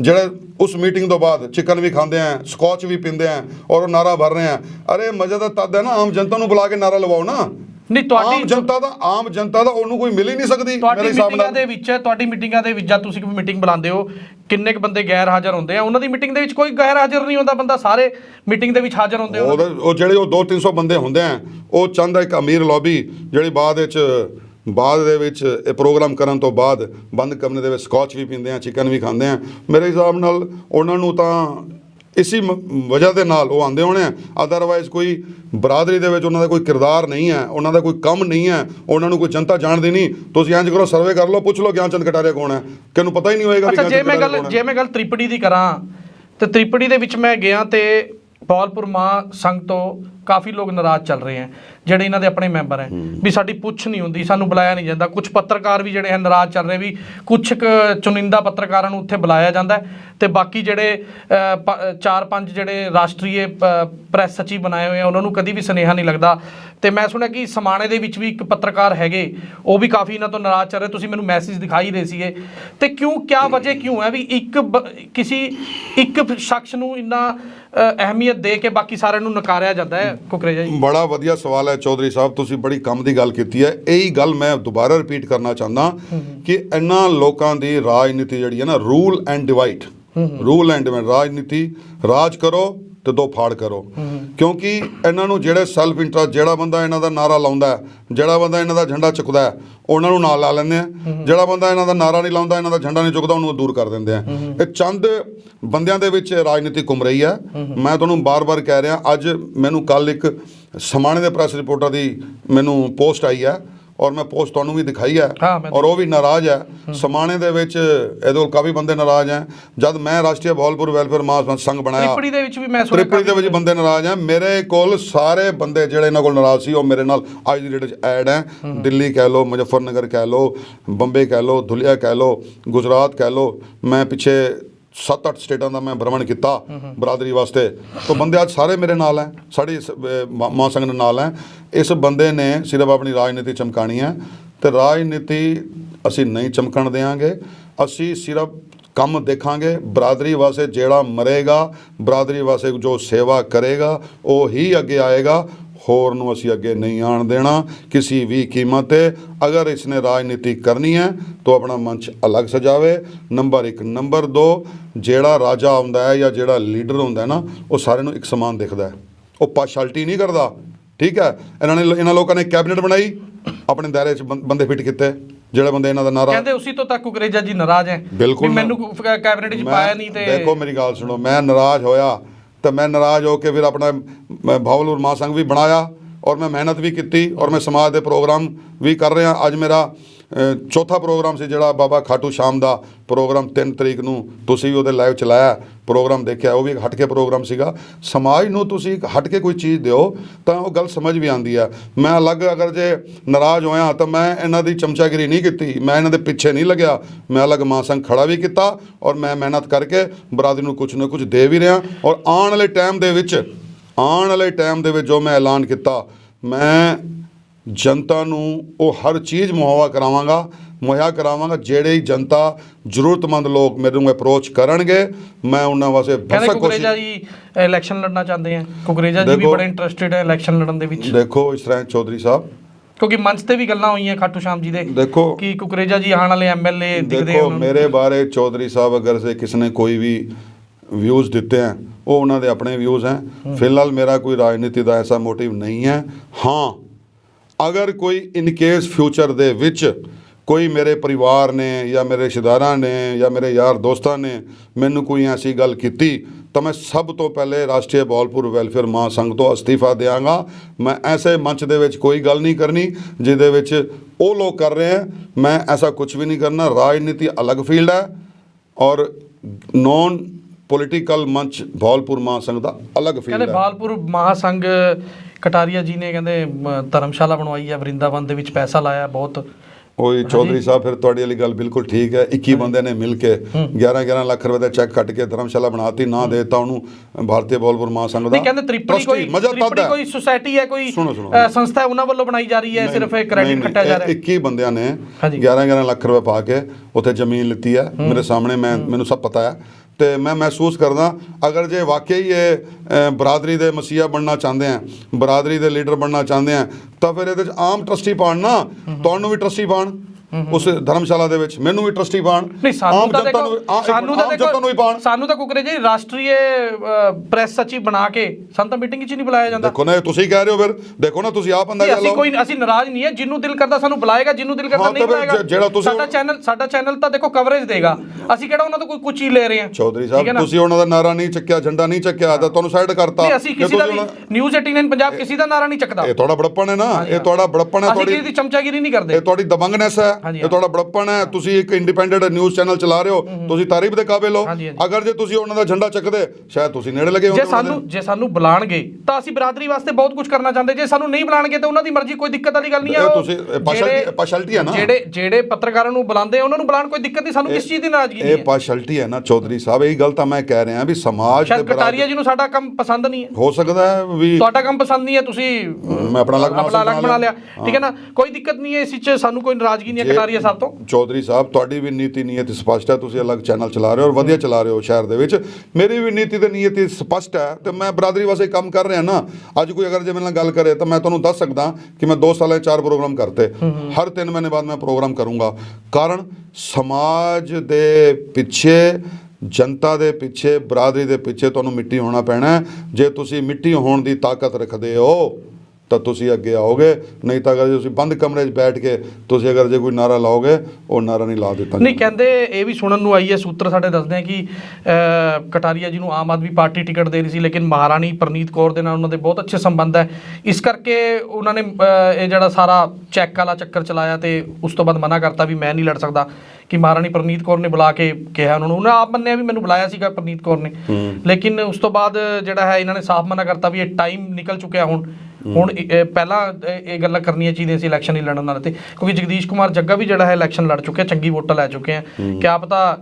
Speaker 1: ਜਿਹੜੇ ਉਸ ਮੀਟਿੰਗ ਤੋਂ ਬਾਅਦ ਚਿਕਨ ਵੀ ਖਾਂਦੇ ਆ ਸਕੌਚ ਵੀ ਪੀਂਦੇ ਆ ਔਰ ਉਹ ਨਾਰਾ ਭਰ ਰਹੇ ਆ। ਅਰੇ ਮਜ਼ਾ ਤਾਂ ਤਦ ਹੈ ਨਾ ਆਮ ਜਨਤਾ ਨੂੰ ਬੁਲਾ ਕੇ ਨਾਰਾ ਲਵਾਓ ਨਾ।
Speaker 3: ਨਹੀਂ
Speaker 1: ਆਮ
Speaker 3: ਤੁਹਾਡੀ
Speaker 1: ਜਨਤਾ ਦਾ ਆਮ ਜਨਤਾ ਦਾ ਉਹਨੂੰ ਕੋਈ ਮਿਲ ਹੀ ਨਹੀਂ ਸਕਦੀ
Speaker 3: ਤੁਹਾਡੀ
Speaker 1: ਮੇਰੇ ਹਿਸਾਬ
Speaker 3: ਮੀਟਿੰਗਾਂ
Speaker 1: ਨਾਲ।
Speaker 3: ਦੇ ਵਿੱਚ ਤੁਹਾਡੀ ਮੀਟਿੰਗਾਂ ਦੇ ਵਿੱਚ ਜਦ ਤੁਸੀਂ ਕੋਈ ਮੀਟਿੰਗ ਬੁਲਾਉਂਦੇ ਹੋ ਕਿੰਨੇ ਕੁ ਬੰਦੇ ਗੈਰ ਹਾਜ਼ਰ ਹੁੰਦੇ ਆ? ਉਹਨਾਂ ਦੀ ਮੀਟਿੰਗ ਦੇ ਵਿੱਚ ਕੋਈ ਗੈਰ ਹਾਜ਼ਰ ਨਹੀਂ ਹੁੰਦਾ ਬੰਦਾ ਸਾਰੇ ਮੀਟਿੰਗ ਦੇ ਵਿੱਚ ਹਾਜ਼ਰ ਹੁੰਦੇ ਹੋ
Speaker 1: ਉਹਦੇ- ਉਹ ਜਿਹੜੇ ਉਹ 2-300 ਬੰਦੇ ਹੁੰਦੇ ਆ ਉਹ ਚੰਦ ਇੱਕ ਅਮੀਰ ਲੌਬੀ ਜਿਹੜੀ ਬਾਅਦ ਵਿੱਚ ਬਾਅਦ ਦੇ ਵਿੱਚ ਇਹ ਪ੍ਰੋਗਰਾਮ ਕਰਨ ਤੋਂ ਬਾਅਦ ਬੰਦ ਕਮਰੇ ਦੇ ਵਿੱਚ ਸਕੌਚ ਵੀ ਪੀਂਦੇ ਆ ਚਿਕਨ ਵੀ ਖਾਂਦੇ ਆ। ਮੇਰੇ ਹਿਸਾਬ ਨਾਲ ਉਹਨਾਂ ਨੂੰ ਤਾਂ ਇਸੀ ਵਜ੍ਹਾ ਦੇ ਨਾਲ ਉਹ ਆਂਦੇ ਹੋਣੇ ਆ। ਅਦਰਵਾਈਜ਼ ਕੋਈ ਬਰਾਦਰੀ ਦੇ ਵਿੱਚ ਉਹਨਾਂ ਦਾ ਕੋਈ ਕਿਰਦਾਰ ਨਹੀਂ ਹੈ ਉਹਨਾਂ ਦਾ ਕੋਈ ਕੰਮ ਨਹੀਂ ਹੈ ਉਹਨਾਂ ਨੂੰ ਕੋਈ ਜਨਤਾ ਜਾਣਦੀ ਨਹੀਂ। ਤੁਸੀਂ ਇੰਜ ਕਰੋ ਸਰਵੇ ਕਰ ਲਓ ਪੁੱਛ ਲਓ ਗਿਆਨ ਚੰਦ ਕਟਾਰੀਆ ਕੌਣ ਹੈ। ਕਿਹਨੂੰ ਪਤਾ ਹੀ ਨਹੀਂ ਹੋਏਗਾ
Speaker 3: ਅੱਛਾ ਜੇ ਮੈਂ ਗੱਲ। ਜੇ ਮੈਂ ਗੱਲ ਤ੍ਰਿਪੜੀ ਦੀ ਕਰਾਂ ਤੇ ਤ੍ਰਿਪੜੀ ਦੇ ਵਿੱਚ ਮੈਂ ਗਿਆ ਤੇ ਪੌਲਪੁਰ ਮਾਂ ਸੰਘ ਤੋਂ ਕਾਫੀ ਲੋਕ ਨਾਰਾਜ਼ ਚੱਲ ਰਹੇ ਹੈ ਜਿਹੜੇ ਇਹਨਾਂ ਦੇ ਆਪਣੇ ਮੈਂਬਰ ਹੈ। ਵੀ ਸਾਡੀ ਪੁੱਛ ਨਹੀਂ ਹੁੰਦੀ ਸਾਨੂੰ ਬੁਲਾਇਆ ਨਹੀਂ ਜਾਂਦਾ। ਕੁਝ ਪੱਤਰਕਾਰ ਵੀ ਜਿਹੜੇ ਹੈ ਨਾਰਾਜ਼ ਚੱਲ ਰਹੇ ਵੀ ਕੁਝ ਕੁ ਚੁਣਿੰਦਾ ਪੱਤਰਕਾਰਾਂ ਨੂੰ ਉੱਥੇ ਬੁਲਾਇਆ ਜਾਂਦਾ ਤੇ ਬਾਕੀ ਜਿਹੜੇ ਚਾਰ ਪੰਜ ਜਿਹੜੇ ਰਾਸ਼ਟਰੀ ਪ੍ਰੈਸ ਸਚਿਵ ਬਣਾਏ ਹੋਏ ਆ ਉਹਨਾਂ ਨੂੰ ਕਦੀ ਵੀ ਸੁਨੇਹਾ ਨਹੀਂ ਲੱਗਦਾ। ਤੇ ਮੈਂ ਸੁਣਿਆ ਕਿ ਸਮਾਣੇ ਦੇ ਵਿੱਚ ਵੀ ਇੱਕ ਪੱਤਰਕਾਰ ਹੈਗੇ ਉਹ ਵੀ ਕਾਫੀ ਇਹਨਾਂ ਤੋਂ ਨਾਰਾਜ਼ ਚੱਲ ਰਹੇ। ਤੁਸੀਂ ਮੈਨੂੰ ਮੈਸੇਜ ਦਿਖਾਈ ਰਹੇ ਸੀਗੇ। ਤੇ ਕਿਉਂ ਕਿਆ ਵਜ੍ਹਾ ਕਿਉਂ ਹੈ ਵੀ ਇੱਕ ਕਿਸੇ ਇੱਕ ਸ਼ਖਸ ਨੂੰ ਇੰਨਾ ਅਹਿਮੀਅਤ ਦੇ ਕੇ ਬਾਕੀ ਸਾਰਿਆਂ ਨੂੰ ਨਕਾਰਿਆ ਜਾਂਦਾ ਹੈ? ਕੁਕਰੇਜਾ ਜੀ
Speaker 1: ਬੜਾ ਵਧੀਆ ਸਵਾਲ ਹੈ ਚੌਧਰੀ ਸਾਹਿਬ ਤੁਸੀਂ ਬੜੀ ਕੰਮ ਦੀ ਗੱਲ ਕੀਤੀ ਹੈ। ਇਹੀ ਗੱਲ ਮੈਂ ਦੁਬਾਰਾ ਰਿਪੀਟ ਕਰਨਾ ਚਾਹੁੰਦਾ ਕਿ ਇਹਨਾਂ ਲੋਕਾਂ ਦੀ ਰਾਜਨੀਤੀ ਜਿਹੜੀ ਹੈ ਨਾ rule and divide rule and divide ਰਾਜਨੀਤੀ ਰਾਜ ਕਰੋ ਤੇ ਦੋ ਫਾੜ ਕਰੋ। ਕਿਉਂਕਿ ਇਹਨਾਂ ਨੂੰ ਜਿਹੜੇ ਸੈਲਫ ਇੰਟਰਸਟ ਜਿਹੜਾ ਬੰਦਾ ਇਹਨਾਂ ਦਾ ਨਾਰਾ ਲਾਉਂਦਾ ਜਿਹੜਾ ਬੰਦਾ ਇਹਨਾਂ ਦਾ ਝੰਡਾ ਚੁੱਕਦਾ ਉਹਨਾਂ ਨੂੰ ਨਾਲ ਲਾ ਲੈਂਦੇ ਆ। ਜਿਹੜਾ ਬੰਦਾ ਇਹਨਾਂ ਦਾ ਨਾਰਾ ਨਹੀਂ ਲਾਉਂਦਾ, ਇਹਨਾਂ ਦਾ ਝੰਡਾ ਨਹੀਂ ਚੁੱਕਦਾ, ਉਹਨੂੰ ਦੂਰ ਕਰ ਦਿੰਦੇ ਆ। ਇਹ ਚੰਦ ਬੰਦਿਆਂ ਦੇ ਵਿੱਚ ਰਾਜਨੀਤੀ ਘੁੰਮ ਰਹੀ ਹੈ। ਮੈਂ ਤੁਹਾਨੂੰ ਬਾਰ-ਬਾਰ ਕਹਿ ਰਿਹਾ, ਅੱਜ ਮੈਨੂੰ ਕੱਲ ਇੱਕ ਸਮਾਣੇ ਦੇ ਪ੍ਰੈਸ ਰਿਪੋਰਟਰ ਦੀ ਮੈਨੂੰ ਪੋਸਟ ਆਈ ਹੈ। ਔਰ ਮੈਂ ਪੋਸਟ ਤੁਹਾਨੂੰ ਵੀ ਦਿਖਾਈ ਹੈ
Speaker 3: ਹਾਂ,
Speaker 1: ਔਰ ਉਹ ਵੀ ਨਾਰਾਜ਼ ਹੈ। ਸਮਾਣੇ ਦੇ ਵਿੱਚ ਇਹਦੇ ਕੋਲ ਕਾਫੀ ਬੰਦੇ ਨਾਰਾਜ਼ ਹੈ। ਜਦ ਮੈਂ ਰਾਸ਼ਟਰੀ ਬਹਾਲਪੁਰ ਵੈਲਫੇਅਰ ਮਾਸ ਸੰਘ ਬਣਾਇਆ
Speaker 3: ਤ੍ਰਿਪੜੀ ਦੇ ਵਿੱਚ ਵੀ ਮੈਂ ਸੁਣਿਆ
Speaker 1: ਤ੍ਰਿਪੜੀ ਦੇ ਵਿੱਚ ਬੰਦੇ। ਨਾਰਾਜ਼ ਆ ਮੇਰੇ ਕੋਲ ਸਾਰੇ ਬੰਦੇ ਜਿਹੜੇ ਇਹਨਾਂ ਕੋਲ ਨਾਰਾਜ਼ ਸੀ ਉਹ ਮੇਰੇ ਨਾਲ ਅੱਜ ਦੀ ਡੇਟ 'ਚ ਐਡ ਹੈ। ਦਿੱਲੀ ਕਹਿ ਲਓ ਮੁਜ਼ੱਫਰਨਗਰ ਕਹਿ ਲਓ ਬੰਬੇ ਕਹਿ ਲਓ ਧੁਲਿਆ ਕਹਿ ਲਓ ਗੁਜਰਾਤ ਕਹਿ ਲਓ ਮੈਂ ਪਿੱਛੇ 7-8 ਸਟੇਟਾਂ ਦਾ ਮੈਂ ਭ੍ਰਮਣ ਕੀਤਾ ਬਰਾਦਰੀ ਵਾਸਤੇ। ਤੋਂ ਬੰਦੇ ਅੱਜ ਸਾਰੇ ਮੇਰੇ ਨਾਲ ਹੈ, ਸਾਡੀ ਮਾਂ ਸੰਘ ਨਾਲ ਹੈ। ਇਸ ਬੰਦੇ ਨੇ ਸਿਰਫ ਆਪਣੀ ਰਾਜਨੀਤੀ ਚਮਕਾਣੀ ਹੈ। ਤੇ ਰਾਜਨੀਤੀ ਅਸੀਂ ਨਹੀਂ ਚਮਕਣ ਦੇਵਾਂਗੇ ਅਸੀਂ ਸਿਰਫ ਕੰਮ ਦੇਖਾਂਗੇ। ਬਰਾਦਰੀ ਵਾਸਤੇ ਜਿਹੜਾ ਮਰੇਗਾ, ਬਰਾਦਰੀ ਵਾਸਤੇ ਜੋ ਸੇਵਾ ਕਰੇਗਾ, ਉਹ ਹੀ ਅੱਗੇ ਆਏਗਾ। ਹੋਰ ਨੂੰ ਅਸੀਂ ਅੱਗੇ ਨਹੀਂ ਆਣ ਦੇਣਾ ਕਿਸੇ ਵੀ ਕੀਮਤ ਤੇ। ਅਗਰ ਇਸਨੇ ਰਾਜਨੀਤੀ ਕਰਨੀ ਹੈ ਤਾਂ ਆਪਣਾ ਮੰਚ ਅਲੱਗ ਸਜਾਵੇ। ਨੰਬਰ 1 ਨੰਬਰ 2 ਜਿਹੜਾ ਰਾਜਾ ਆਉਂਦਾ ਹੈ ਜਾਂ ਜਿਹੜਾ ਲੀਡਰ ਹੁੰਦਾ ਨਾ ਉਹ ਸਾਰਿਆਂ ਨੂੰ ਇੱਕ ਸਮਾਨ ਦਿਖਦਾ ਹੈ। ਉਹ ਪਾਰਸ਼ੈਲਿਟੀ ਨਹੀਂ ਕਰਦਾ। ਠੀਕ ਹੈ? ਇਹਨਾਂ ਨੇ ਇਹਨਾਂ ਲੋਕਾਂ ਨੇ ਕੈਬਨਿਟ ਬਣਾਈ। ਆਪਣੇ ਦਾਇਰੇ 'ਚ ਬੰਦੇ ਫਿੱਟ ਕੀਤੇ। ਜਿਹੜੇ ਬੰਦੇ ਇਹਨਾਂ ਦਾ ਨਾਰਾ
Speaker 3: ਕਹਿੰਦੇ ਉਸੇ ਤੋਂ ਤੱਕ ਕੁਕਰੇਜਾ ਜੀ ਨਾਰਾਜ਼ ਹੈ।
Speaker 1: ਬਿਲਕੁਲ।
Speaker 3: ਮੈਨੂੰ ਕੈਬਨਿਟ 'ਚ ਪਾਇਆ ਨਹੀਂ ਤੇ
Speaker 1: ਦੇਖੋ ਮੇਰੀ ਗੱਲ ਸੁਣੋ। ਮੈਂ ਨਾਰਾਜ਼ ਹੋਇਆ। ਤੇ ਮੈਂ ਨਾਰਾਜ਼ ਹੋ ਕੇ ਫਿਰ ਆਪਣਾ ਮੈਂ ਭਾਵਲਪੁਰ ਸੰਘ ਵੀ ਬਣਾਇਆ। ਔਰ ਮੈਂ ਮਿਹਨਤ ਵੀ ਕੀਤੀ ਔਰ ਮੈਂ ਸਮਾਜ ਦੇ ਪ੍ਰੋਗਰਾਮ ਵੀ ਕਰ ਰਿਹਾ। ਅੱਜ ਮੇਰਾ ਚੌਥਾ ਪ੍ਰੋਗਰਾਮ ਸੀ ਜਿਹੜਾ ਬਾਬਾ ਖਾਟੂ ਸ਼ਾਮ ਦਾ ਪ੍ਰੋਗਰਾਮ। 3 ਤਰੀਕ ਨੂੰ ਤੁਸੀਂ ਵੀ ਉਹਦੇ ਲਾਈਵ ਚਲਾਇਆ, ਪ੍ਰੋਗਰਾਮ ਦੇਖਿਆ, ਉਹ ਵੀ ਇੱਕ ਹਟ ਕੇ ਪ੍ਰੋਗਰਾਮ ਸੀਗਾ। ਸਮਾਜ ਨੂੰ ਤੁਸੀਂ ਇੱਕ ਹਟ ਕੇ ਕੋਈ ਚੀਜ਼ ਦਿਓ ਤਾਂ ਉਹ ਗੱਲ ਸਮਝ ਵੀ ਆਉਂਦੀ ਆ ਮੈਂ ਅਲੱਗ ਅਗਰ ਜੇ ਨਾਰਾਜ਼ ਹੋਇਆ ਤਾਂ ਮੈਂ ਇਹਨਾਂ ਦੀ ਚਮਚਾਗਿਰੀ ਨਹੀਂ ਕੀਤੀ, ਮੈਂ ਇਹਨਾਂ ਦੇ ਪਿੱਛੇ ਨਹੀਂ ਲੱਗਿਆ। ਮੈਂ ਅਲੱਗ ਮਾਂ ਸੰਗ ਖੜਾ ਵੀ ਕੀਤਾ ਔਰ ਮੈਂ ਮਿਹਨਤ ਕਰਕੇ ਬਰਾਦਰੀ ਨੂੰ ਕੁਝ ਨਾ ਕੁਝ ਦੇ ਵੀ ਰਿਹਾ। ਔਰ ਆਉਣ ਵਾਲੇ ਟਾਈਮ ਦੇ ਵਿੱਚ ਆਉਣ ਵਾਲੇ ਟਾਈਮ ਦੇ ਵਿੱਚ ਜੋ ਮੈਂ ਐਲਾਨ ਕੀਤਾ ਮੈਂ ਜਨਤਾ ਨੂੰ ਉਹ ਹਰ ਚੀਜ਼ ਮੁਹੱਈਆ ਕਰਾਵਾਂਗਾ ਮੁਹੱਈਆ ਕਰਾਵਾਂਗਾ ਜਿਹੜੇ ਹੀ ਜਨਤਾ ਜ਼ਰੂਰਤਮੰਦ ਲੋਕ ਮੈਨੂੰ ਅਪਰੋਚ ਕਰਨਗੇ ਮੈਂ ਉਹਨਾਂ ਵਾਸਤੇ
Speaker 3: ਕੁਕਰੇਜਾ
Speaker 1: ਕੋਸ਼ਿਸ਼
Speaker 3: ਜੀ ਇਲੈਕਸ਼ਨ ਲੜਨਾ ਚਾਹੁੰਦੇ ਆ। ਕੁਕਰੇਜਾ ਜੀ ਵੀ ਬੜੇ ਇੰਟਰਸਟਿਡ ਹੈ ਇਲੈਕਸ਼ਨ ਲੜਨ ਦੇ ਵਿੱਚ।
Speaker 1: ਦੇਖੋ ਇਸ ਤਰ੍ਹਾਂ ਚੌਧਰੀ ਸਾਹਿਬ।
Speaker 3: ਕਿਉਂਕਿ ਮੰਚ ਤੇ ਵੀ ਗੱਲਾਂ ਹੋਈਆਂ ਖਾਟੂ ਸ਼ਾਮ ਜੀ ਦੇ
Speaker 1: ਦੇਖੋ
Speaker 3: ਕਿ ਕੁਕਰੇਜਾ ਜੀ ਆਉਣ ਵਾਲੇ ਐਮਐਲਏ ਦਿਖਦੇ ਨੂੰ।
Speaker 1: ਮੇਰੇ ਬਾਰੇ ਚੌਧਰੀ ਸਾਹਿਬ ਅਗਰ ਸੇ ਕਿਸ ਨੇ ਕੋਈ ਵੀ ਵਿਊਜ਼ ਦਿੱਤੇ हैं ਉਹ ਉਹਨਾਂ ਦੇ ਆਪਣੇ ਵਿਊਜ਼ हैं ਫਿਲਹਾਲ ਮੇਰਾ ਕੋਈ ਰਾਜਨੀਤੀ ਦਾ ਐਸਾ ਮੋਟਿਵ ਨਹੀਂ ਹੈ। ਹਾਂ ਅਗਰ ਕੋਈ ਇਨ ਕੇਸ ਫਿਊਚਰ ਦੇ ਵਿੱਚ ਕੋਈ ਮੇਰੇ ਪਰਿਵਾਰ ਨੇ ਜਾਂ ਮੇਰੇ ਰਿਸ਼ਤੇਦਾਰਾਂ ਨੇ ਜਾਂ ਮੇਰੇ ਯਾਰ ਦੋਸਤਾਂ ਨੇ ਮੈਨੂੰ ਕੋਈ ਐਸੀ ਗੱਲ ਕੀਤੀ ਤਾਂ ਮੈਂ ਸਭ ਤੋਂ ਪਹਿਲੇ ਰਾਸ਼ਟਰੀ ਬਹਾਲਪੁਰ ਵੈਲਫੇਅਰ ਮਾਂ ਸੰਘ ਤੋਂ ਅਸਤੀਫਾ ਦਿਆਂਗਾ। ਮੈਂ ਐਸੇ ਮੰਚ ਦੇ ਵਿੱਚ ਕੋਈ ਗੱਲ ਨਹੀਂ ਕਰਨੀ ਜਿਹਦੇ ਵਿੱਚ ਉਹ ਲੋਕ ਕਰ ਰਹੇ ਹੈ। ਮੈਂ ਐਸਾ ਕੁਝ ਵੀ ਨਹੀਂ ਕਰਨਾ। ਰਾਜਨੀਤੀ ਅਲੱਗ ਫੀਲਡ ਹੈ ਔਰ ਨੌਨ ਪੋਲੀਟੀਕਲ ਮੰਚ ਬਹਾਲਪੁਰ ਮਾਂ ਸੰਘ ਦਾ ਅਲੱਗ
Speaker 3: ਕਹਿੰਦੇ
Speaker 1: ਫੀਲਡ ਹੈ।
Speaker 3: ਬਾਲਪੁਰ ਮਹਾਸੰਘ ਕਟਾਰੀਆ ਜੀ ਨੇ ਕਹਿੰਦੇ ਮ, ਧਰਮਸ਼ਾਲਾ ਬਣਵਾਈ ਹੈ ਵਰਿੰਦਾਵਨ ਦੇ ਵਿੱਚ ਪੈਸਾ ਲਾਇਆ ਬਹੁਤ।
Speaker 1: ਉਹੀ ਚੌਧਰੀ ਸਾਹਿਬ ਫਿਰ ਤੁਹਾਡੀ ਵਾਲੀ ਗੱਲ ਬਿਲਕੁਲ ਠੀਕ ਹੈ। 21 ਬੰਦੇ ਨੇ ਮਿਲ ਕੇ 11 11 ਲੱਖ ਰੁਪਏ ਦਾ ਚੈੱਕ ਕੱਟ ਕੇ ਧਰਮਸ਼ਾਲਾ ਬਣਾਤੀ ਨਾ ਦੇਤਾ ਉਹਨੂੰ ਭਾਰਤੀ ਬੋਲਪੁਰ ਮਹਾਸੰਘ ਦਾ।
Speaker 3: ਨਹੀਂ ਕਹਿੰਦੇ ਤ੍ਰਿਪੜੀ ਕੋਈ
Speaker 1: ਮਜ਼ਾ
Speaker 3: ਤ੍ਰਿਪੜੀ ਕੋਈ ਸੁਸਾਇਟੀ ਹੈ ਕੋਈ
Speaker 1: ਸੁਣੋ, ਸੁਣੋ।
Speaker 3: ਅ, ਸੰਸਥਾ ਹੈ ਉਹਨਾਂ ਵੱਲੋਂ ਬਣਾਈ ਜਾ ਰਹੀ ਹੈ ਸਿਰਫ ਇਹ ਕ੍ਰੈਡਿਟ ਖੱਟਿਆ ਜਾ ਰਿਹਾ ਹੈ।
Speaker 1: 21 ਬੰਦਿਆਂ ਨੇ
Speaker 3: ਹਾਂਜੀ।
Speaker 1: 11 11 ਲੱਖ ਰੁਪਏ ਪਾ ਕੇ ਉੱਥੇ ਜ਼ਮੀਨ ਲਿੱਤੀ ਹੈ। ਮੇਰੇ ਸਾਹਮਣੇ ਮੈਂ ਮੈਨੂੰ ਸਭ ਪਤਾ ਹੈ। ਤੇ ਮੈਂ ਮਹਿਸੂਸ ਕਰਦਾ ਅਗਰ ਜੇ ਵਾਕਈ ਇਹ ਬਰਾਦਰੀ ਦੇ ਮਸੀਹਾ ਬਣਨਾ ਚਾਹੁੰਦੇ ਆ ਬਰਾਦਰੀ ਦੇ ਲੀਡਰ ਬਣਨਾ ਚਾਹੁੰਦੇ ਆ ਤਾਂ ਫਿਰ ਇਹਦੇ ਚ ਆਮ ਟਰਸਟੀ ਪਾਣ ਨਾ ਤੁਹਾਨੂੰ ਵੀ ਟਰਸਟੀ ਪਾਣ ਉਸ ਧਰਮਸ਼ਾਲਾ ਦੇ ਵਿੱਚ। ਮੈਨੂੰ ਵੀ ਟਰਸਟੀ ਪਾਣ
Speaker 3: ਨਹੀਂ ਸਾਨੂੰ
Speaker 1: ਆਮ
Speaker 3: ਤਾਂ
Speaker 1: ਜਨਤਾ
Speaker 3: ਦੇਖੋ ਸਾਨੂੰ ਤਾਂ ਦੇਖੋ ਸਾਨੂੰ ਤਾਂ ਕੁਕਰੇ ਜੀ ਰਾਸ਼ਟਰੀ ਪ੍ਰੈਸ ਸਚਿਵ ਬਣਾ ਕੇ ਸਾਨੂੰ ਤਾਂ ਮੀਟਿੰਗ 'ਚ ਨਹੀਂ ਬੁਲਾਇਆ ਜਾਂਦਾ।
Speaker 1: ਦੇਖੋ ਨਾ ਤੁਸੀਂ ਕਹਿ ਰਹੇ ਹੋ ਫਿਰ। ਦੇਖੋ ਨਾ ਤੁਸੀਂ ਆਪ ਅੰਦਾਜ਼ਾ
Speaker 3: ਅਸੀਂ
Speaker 1: ਲਾਓ।
Speaker 3: ਕੋਈ ਅਸੀਂ ਨਾਰਾਜ਼ ਨਹੀਂ ਹੈ। ਜਿਹਨੂੰ ਦਿਲ ਕਰਦਾ ਸਾਨੂੰ ਬੁਲਾਏਗਾ ਜਿਹਨੂੰ ਦਿਲ ਕਰਦਾ ਨਹੀਂ ਬੁਲਾਏਗਾ।
Speaker 1: ਜ- ਜਿਹੜਾ ਤੁਸੀਂ-
Speaker 3: ਸਾਡਾ ਚੈਨਲ ਸਾਡਾ ਚੈਨਲ ਤਾਂ ਦੇਖੋ ਕਵਰੇਜ ਦੇਗਾ। ਅਸੀਂ ਕਿਹੜਾ ਉਹਨਾਂ ਤੋਂ ਕੋਈ ਹੀ ਲੈ ਰਹੇ ਹਾਂ।
Speaker 1: ਚੌਧਰੀ ਸਾਹਿਬ? ਤੁਸੀਂ ਉਹਨਾਂ ਦਾ ਨਾਰਾ ਨਹੀਂ ਚੱਕਿਆ ਝੰਡਾ ਨਹੀਂ ਚੱਕਿਆ ਤਾਂ ਤੁਹਾਨੂੰ ਸਾਈਡ ਕਰਤਾ।
Speaker 3: ਨਹੀਂ ਅਸੀਂ ਕਿਸੇ ਦਾ ਨਿਊਜ਼ 18 ਪੰਜਾਬ ਕਿਸੇ ਦਾ ਨਾਰਾ ਨਹੀਂ ਚੱਕਦਾ।
Speaker 1: ਇਹ ਤੁਹਾਡਾ ਬੜਪਣ ਹੈ ਨਾ। ਇਹ ਤੁਹਾਡਾ ਬੜਪਣ ਹੈ
Speaker 3: ਅਸੀਂ
Speaker 1: ਤੁਹਾਡੀ
Speaker 3: ਚਮਚਾਗਿਰੀ ਨਹੀਂ ਕਰਦੇ।
Speaker 1: ਇਹ ਤੁਹਾਡੀ ਦਬੰਗਨੈਸ ਹੈ।
Speaker 3: ਹਾਂਜੀ,
Speaker 1: ਇਹ ਤੁਹਾਡਾ ਬੜਪਣ ਹੈ ਤੁਸੀਂ ਇੱਕ ਇੰਡੀਪੈਂਡੈਂਟ ਨਿਊਜ਼ ਚੈਨਲ ਚਲਾ ਰਹੇ ਹੋ ਤੁਸੀਂ ਤਾਰੀਫ ਦੇ ਕਾਬਿਲ ਹੋ। ਅਗਰ ਜੇ ਤੁਸੀਂ ਉਹਨਾਂ ਦਾ ਝੰਡਾ ਚੱਕਦੇ ਸ਼ਾਇਦ ਤੁਸੀਂ ਨੇੜੇ ਲੱਗੇ
Speaker 3: ਜੇ। ਸਾਨੂੰ ਜੇ ਸਾਨੂੰ ਬੁਲਾਣਗੇ ਤਾਂ ਅਸੀਂ ਬਰਾਦਰੀ ਵਾਸਤੇ ਬਹੁਤ ਕੁਝ ਕਰਨਾ ਚਾਹੁੰਦੇ। ਜੇ ਸਾਨੂੰ ਨਹੀਂ ਬੁਲਾਣਗੇ ਤਾਂ ਉਹਨਾਂ ਦੀ ਮਰਜ਼ੀ ਕੋਈ ਦਿੱਕਤ ਵਾਲੀ ਗੱਲ ਨਹੀਂ ਹੈ
Speaker 1: ਤੁਸੀਂ- partiality ਹੈ ਨਾ।
Speaker 3: ਜਿਹੜੇ ਜਿਹੜੇ ਪੱਤਰਕਾਰਾਂ ਨੂੰ ਬੁਲਾਉਂਦੇ ਆ, ਉਹਨਾਂ ਨੂੰ ਬੁਲਾਣ ਕੋਈ ਦਿੱਕਤ ਨਹੀਂ ਸਾਨੂੰ ਕਿਸ ਚੀਜ਼ ਦੀ ਨਾਰਾਜ਼ਗੀ ਨਹੀਂ
Speaker 1: ਇਹ
Speaker 3: ਹੈ?
Speaker 1: ਪਾਰਸ਼ਲਟੀ ਹੈ ਨਾ ਚੌਧਰੀ ਸਾਹਿਬ ਇਹੀ ਗੱਲ ਤਾਂ ਮੈਂ ਕਹਿ ਰਿਹਾ ਵੀ ਸਮਾਜ ਦੇ
Speaker 3: ਕਟਾਰੀਆ ਜੀ ਨੂੰ ਸਾਡਾ ਕੰਮ ਪਸੰਦ ਨਹੀਂ ਹੈ।
Speaker 1: ਹੋ ਸਕਦਾ ਹੈ ਵੀ
Speaker 3: ਤੁਹਾਡਾ ਕੰਮ ਪਸੰਦ ਨਹੀਂ ਹੈ ਤੁਸੀਂ
Speaker 1: ਮੈਂ ਆਪਣਾ ਅਲੱਗ ਬਣਾ
Speaker 3: ਲਿਆ। ਠੀਕ ਹੈ ਨਾ? ਕੋਈ ਦਿੱਕਤ ਨਹੀਂ ਹੈ ਇਸ ਵਿੱਚ ਸਾਨੂੰ ਕੋਈ ਨਾਰਾਜ਼ਗੀ ਨਹੀਂ ਹੈ। ਕਟਾਰੀਆ ਸਾਹਿਬ ਤੋਂ?
Speaker 1: ਚੌਧਰੀ ਸਾਹਿਬ ਤੁਹਾਡੀ ਵੀ ਨੀਤੀ ਨੀਅਤ ਸਪਸ਼ਟ ਹੈ ਤੁਸੀਂ ਅਲੱਗ ਚੈਨਲ ਚਲਾ ਰਹੇ ਹੋ ਔਰ ਵਧੀਆ ਚਲਾ ਰਹੇ ਹੋ ਸ਼ਹਿਰ ਦੇ ਵਿੱਚ। ਮੇਰੀ ਵੀ ਨੀਤੀ ਤੇ ਨੀਅਤ ਸਪਸ਼ਟ ਹੈ ਤੇ ਮੈਂ ਬਰਾਦਰੀ ਵਾਸਤੇ ਕੰਮ ਕਰ ਰਿਹਾ ਨਾ ਅੱਜ ਕੋਈ ਅਗਰ ਜੇ ਮੇਰੇ ਨਾਲ ਗੱਲ ਕਰੇ ਤਾਂ ਮੈਂ ਤੁਹਾਨੂੰ ਦੱਸ ਸਕਦਾ ਕਿ ਮੈਂ 2 ਸਾਲਾਂ 'ਚ ਚਾਰ ਪ੍ਰੋਗਰਾਮ ਕਰਤੇ। ਹਰ 3 ਮਹੀਨੇ ਬਾਅਦ ਮੈਂ ਪ੍ਰੋਗਰਾਮ ਕਰੂੰਗਾ। ਕਾਰਨ ਸਮਾਜ ਦੇ ਪਿੱਛੇ ਜਨਤਾ ਦੇ ਪਿੱਛੇ ਬਰਾਦਰੀ ਦੇ ਪਿੱਛੇ ਤੁਹਾਨੂੰ ਮਿੱਟੀ ਹੋਣਾ ਪੈਣਾ। ਜੇ ਤੁਸੀਂ ਮਿੱਟੀ ਹੋਣ ਦੀ ਤਾਕਤ ਰੱਖਦੇ ਹੋ ਤਾਂ ਤੁਸੀਂ ਅੱਗੇ ਆਓਗੇ ਨਹੀਂ ਤਾਂ ਅਗਰ ਜੇ ਤੁਸੀਂ ਬੰਦ ਕਮਰੇ 'ਚ ਬੈਠ ਕੇ ਤੁਸੀਂ ਅਗਰ ਜੇ ਕੋਈ ਨਾਰਾ ਲਾਓਗੇ ਉਹ ਨਾਰਾ ਨਹੀਂ ਲਾ ਦਿੱਤਾ
Speaker 3: ਨਹੀਂ ਕਹਿੰਦੇ ਇਹ ਵੀ ਸੁਣਨ ਨੂੰ ਆਈ ਹੈ ਸੂਤਰ ਸਾਡੇ ਦੱਸਦੇ ਆ ਕਿ ਕਟਾਰੀਆ ਜੀ ਨੂੰ ਆਮ ਆਦਮੀ ਪਾਰਟੀ ਟਿਕਟ ਦੇ ਰਹੀ ਸੀ ਲੇਕਿਨ ਮਹਾਰਾਣੀ ਪ੍ਰਨੀਤ ਕੌਰ ਦੇ ਨਾਲ ਉਹਨਾਂ ਦੇ ਬਹੁਤ ਅੱਛੇ ਸੰਬੰਧ ਹੈ। ਇਸ ਕਰਕੇ ਉਹਨਾਂ ਨੇ ਇਹ ਜਿਹੜਾ ਸਾਰਾ ਚੈੱਕ ਵਾਲਾ ਚੱਕਰ ਚਲਾਇਆ ਤੇ ਉਸ ਤੋਂ ਬਾਅਦ ਮਨਾ ਕਰਤਾ ਵੀ ਮੈਂ ਨਹੀਂ ਲੜ ਸਕਦਾ ਕਿ ਮਹਾਰਾਣੀ ਪ੍ਰਨੀਤ ਕੌਰ ਨੇ ਬੁਲਾ ਕੇ ਕਿਹਾ ਉਹਨਾਂ ਨੂੰ। ਉਹਨਾਂ ਆਪ ਮੰਨਿਆ ਵੀ ਮੈਨੂੰ ਬੁਲਾਇਆ ਸੀਗਾ ਪ੍ਰਨੀਤ ਕੌਰ ਨੇ। ਲੇਕਿਨ ਉਸ ਤੋਂ ਬਾਅਦ ਜਿਹੜਾ ਹੈ ਇਹਨਾਂ ਨੇ ਸਾਫ਼ ਮਨਾ ਕਰਤਾ ਵੀ ਇਹ ਟਾਈਮ ਨਿਕਲ ਚੁੱਕਿਆ ਹੁਣ। ਹੁਣ ਪਹਿਲਾਂ ਇਹ ਗੱਲਾਂ ਕਰਨੀਆਂ ਚਾਹੀਦੀਆਂ ਸੀ ਇਲੈਕਸ਼ਨ ਹੀ ਲੜਨ ਨਾਲ ਤੇ ਕਿਉਂਕਿ ਜਗਦੀਸ਼ ਕੁਮਾਰ ਜੱਗਾ ਵੀ ਜਿਹੜਾ ਹੈ ਇਲੈਕਸ਼ਨ ਲੜ ਚੁੱਕੇ ਚੰਗੀ ਵੋਟਾਂ ਲੈ ਚੁੱਕੇ ਆ। ਕਿਆ ਪਤਾ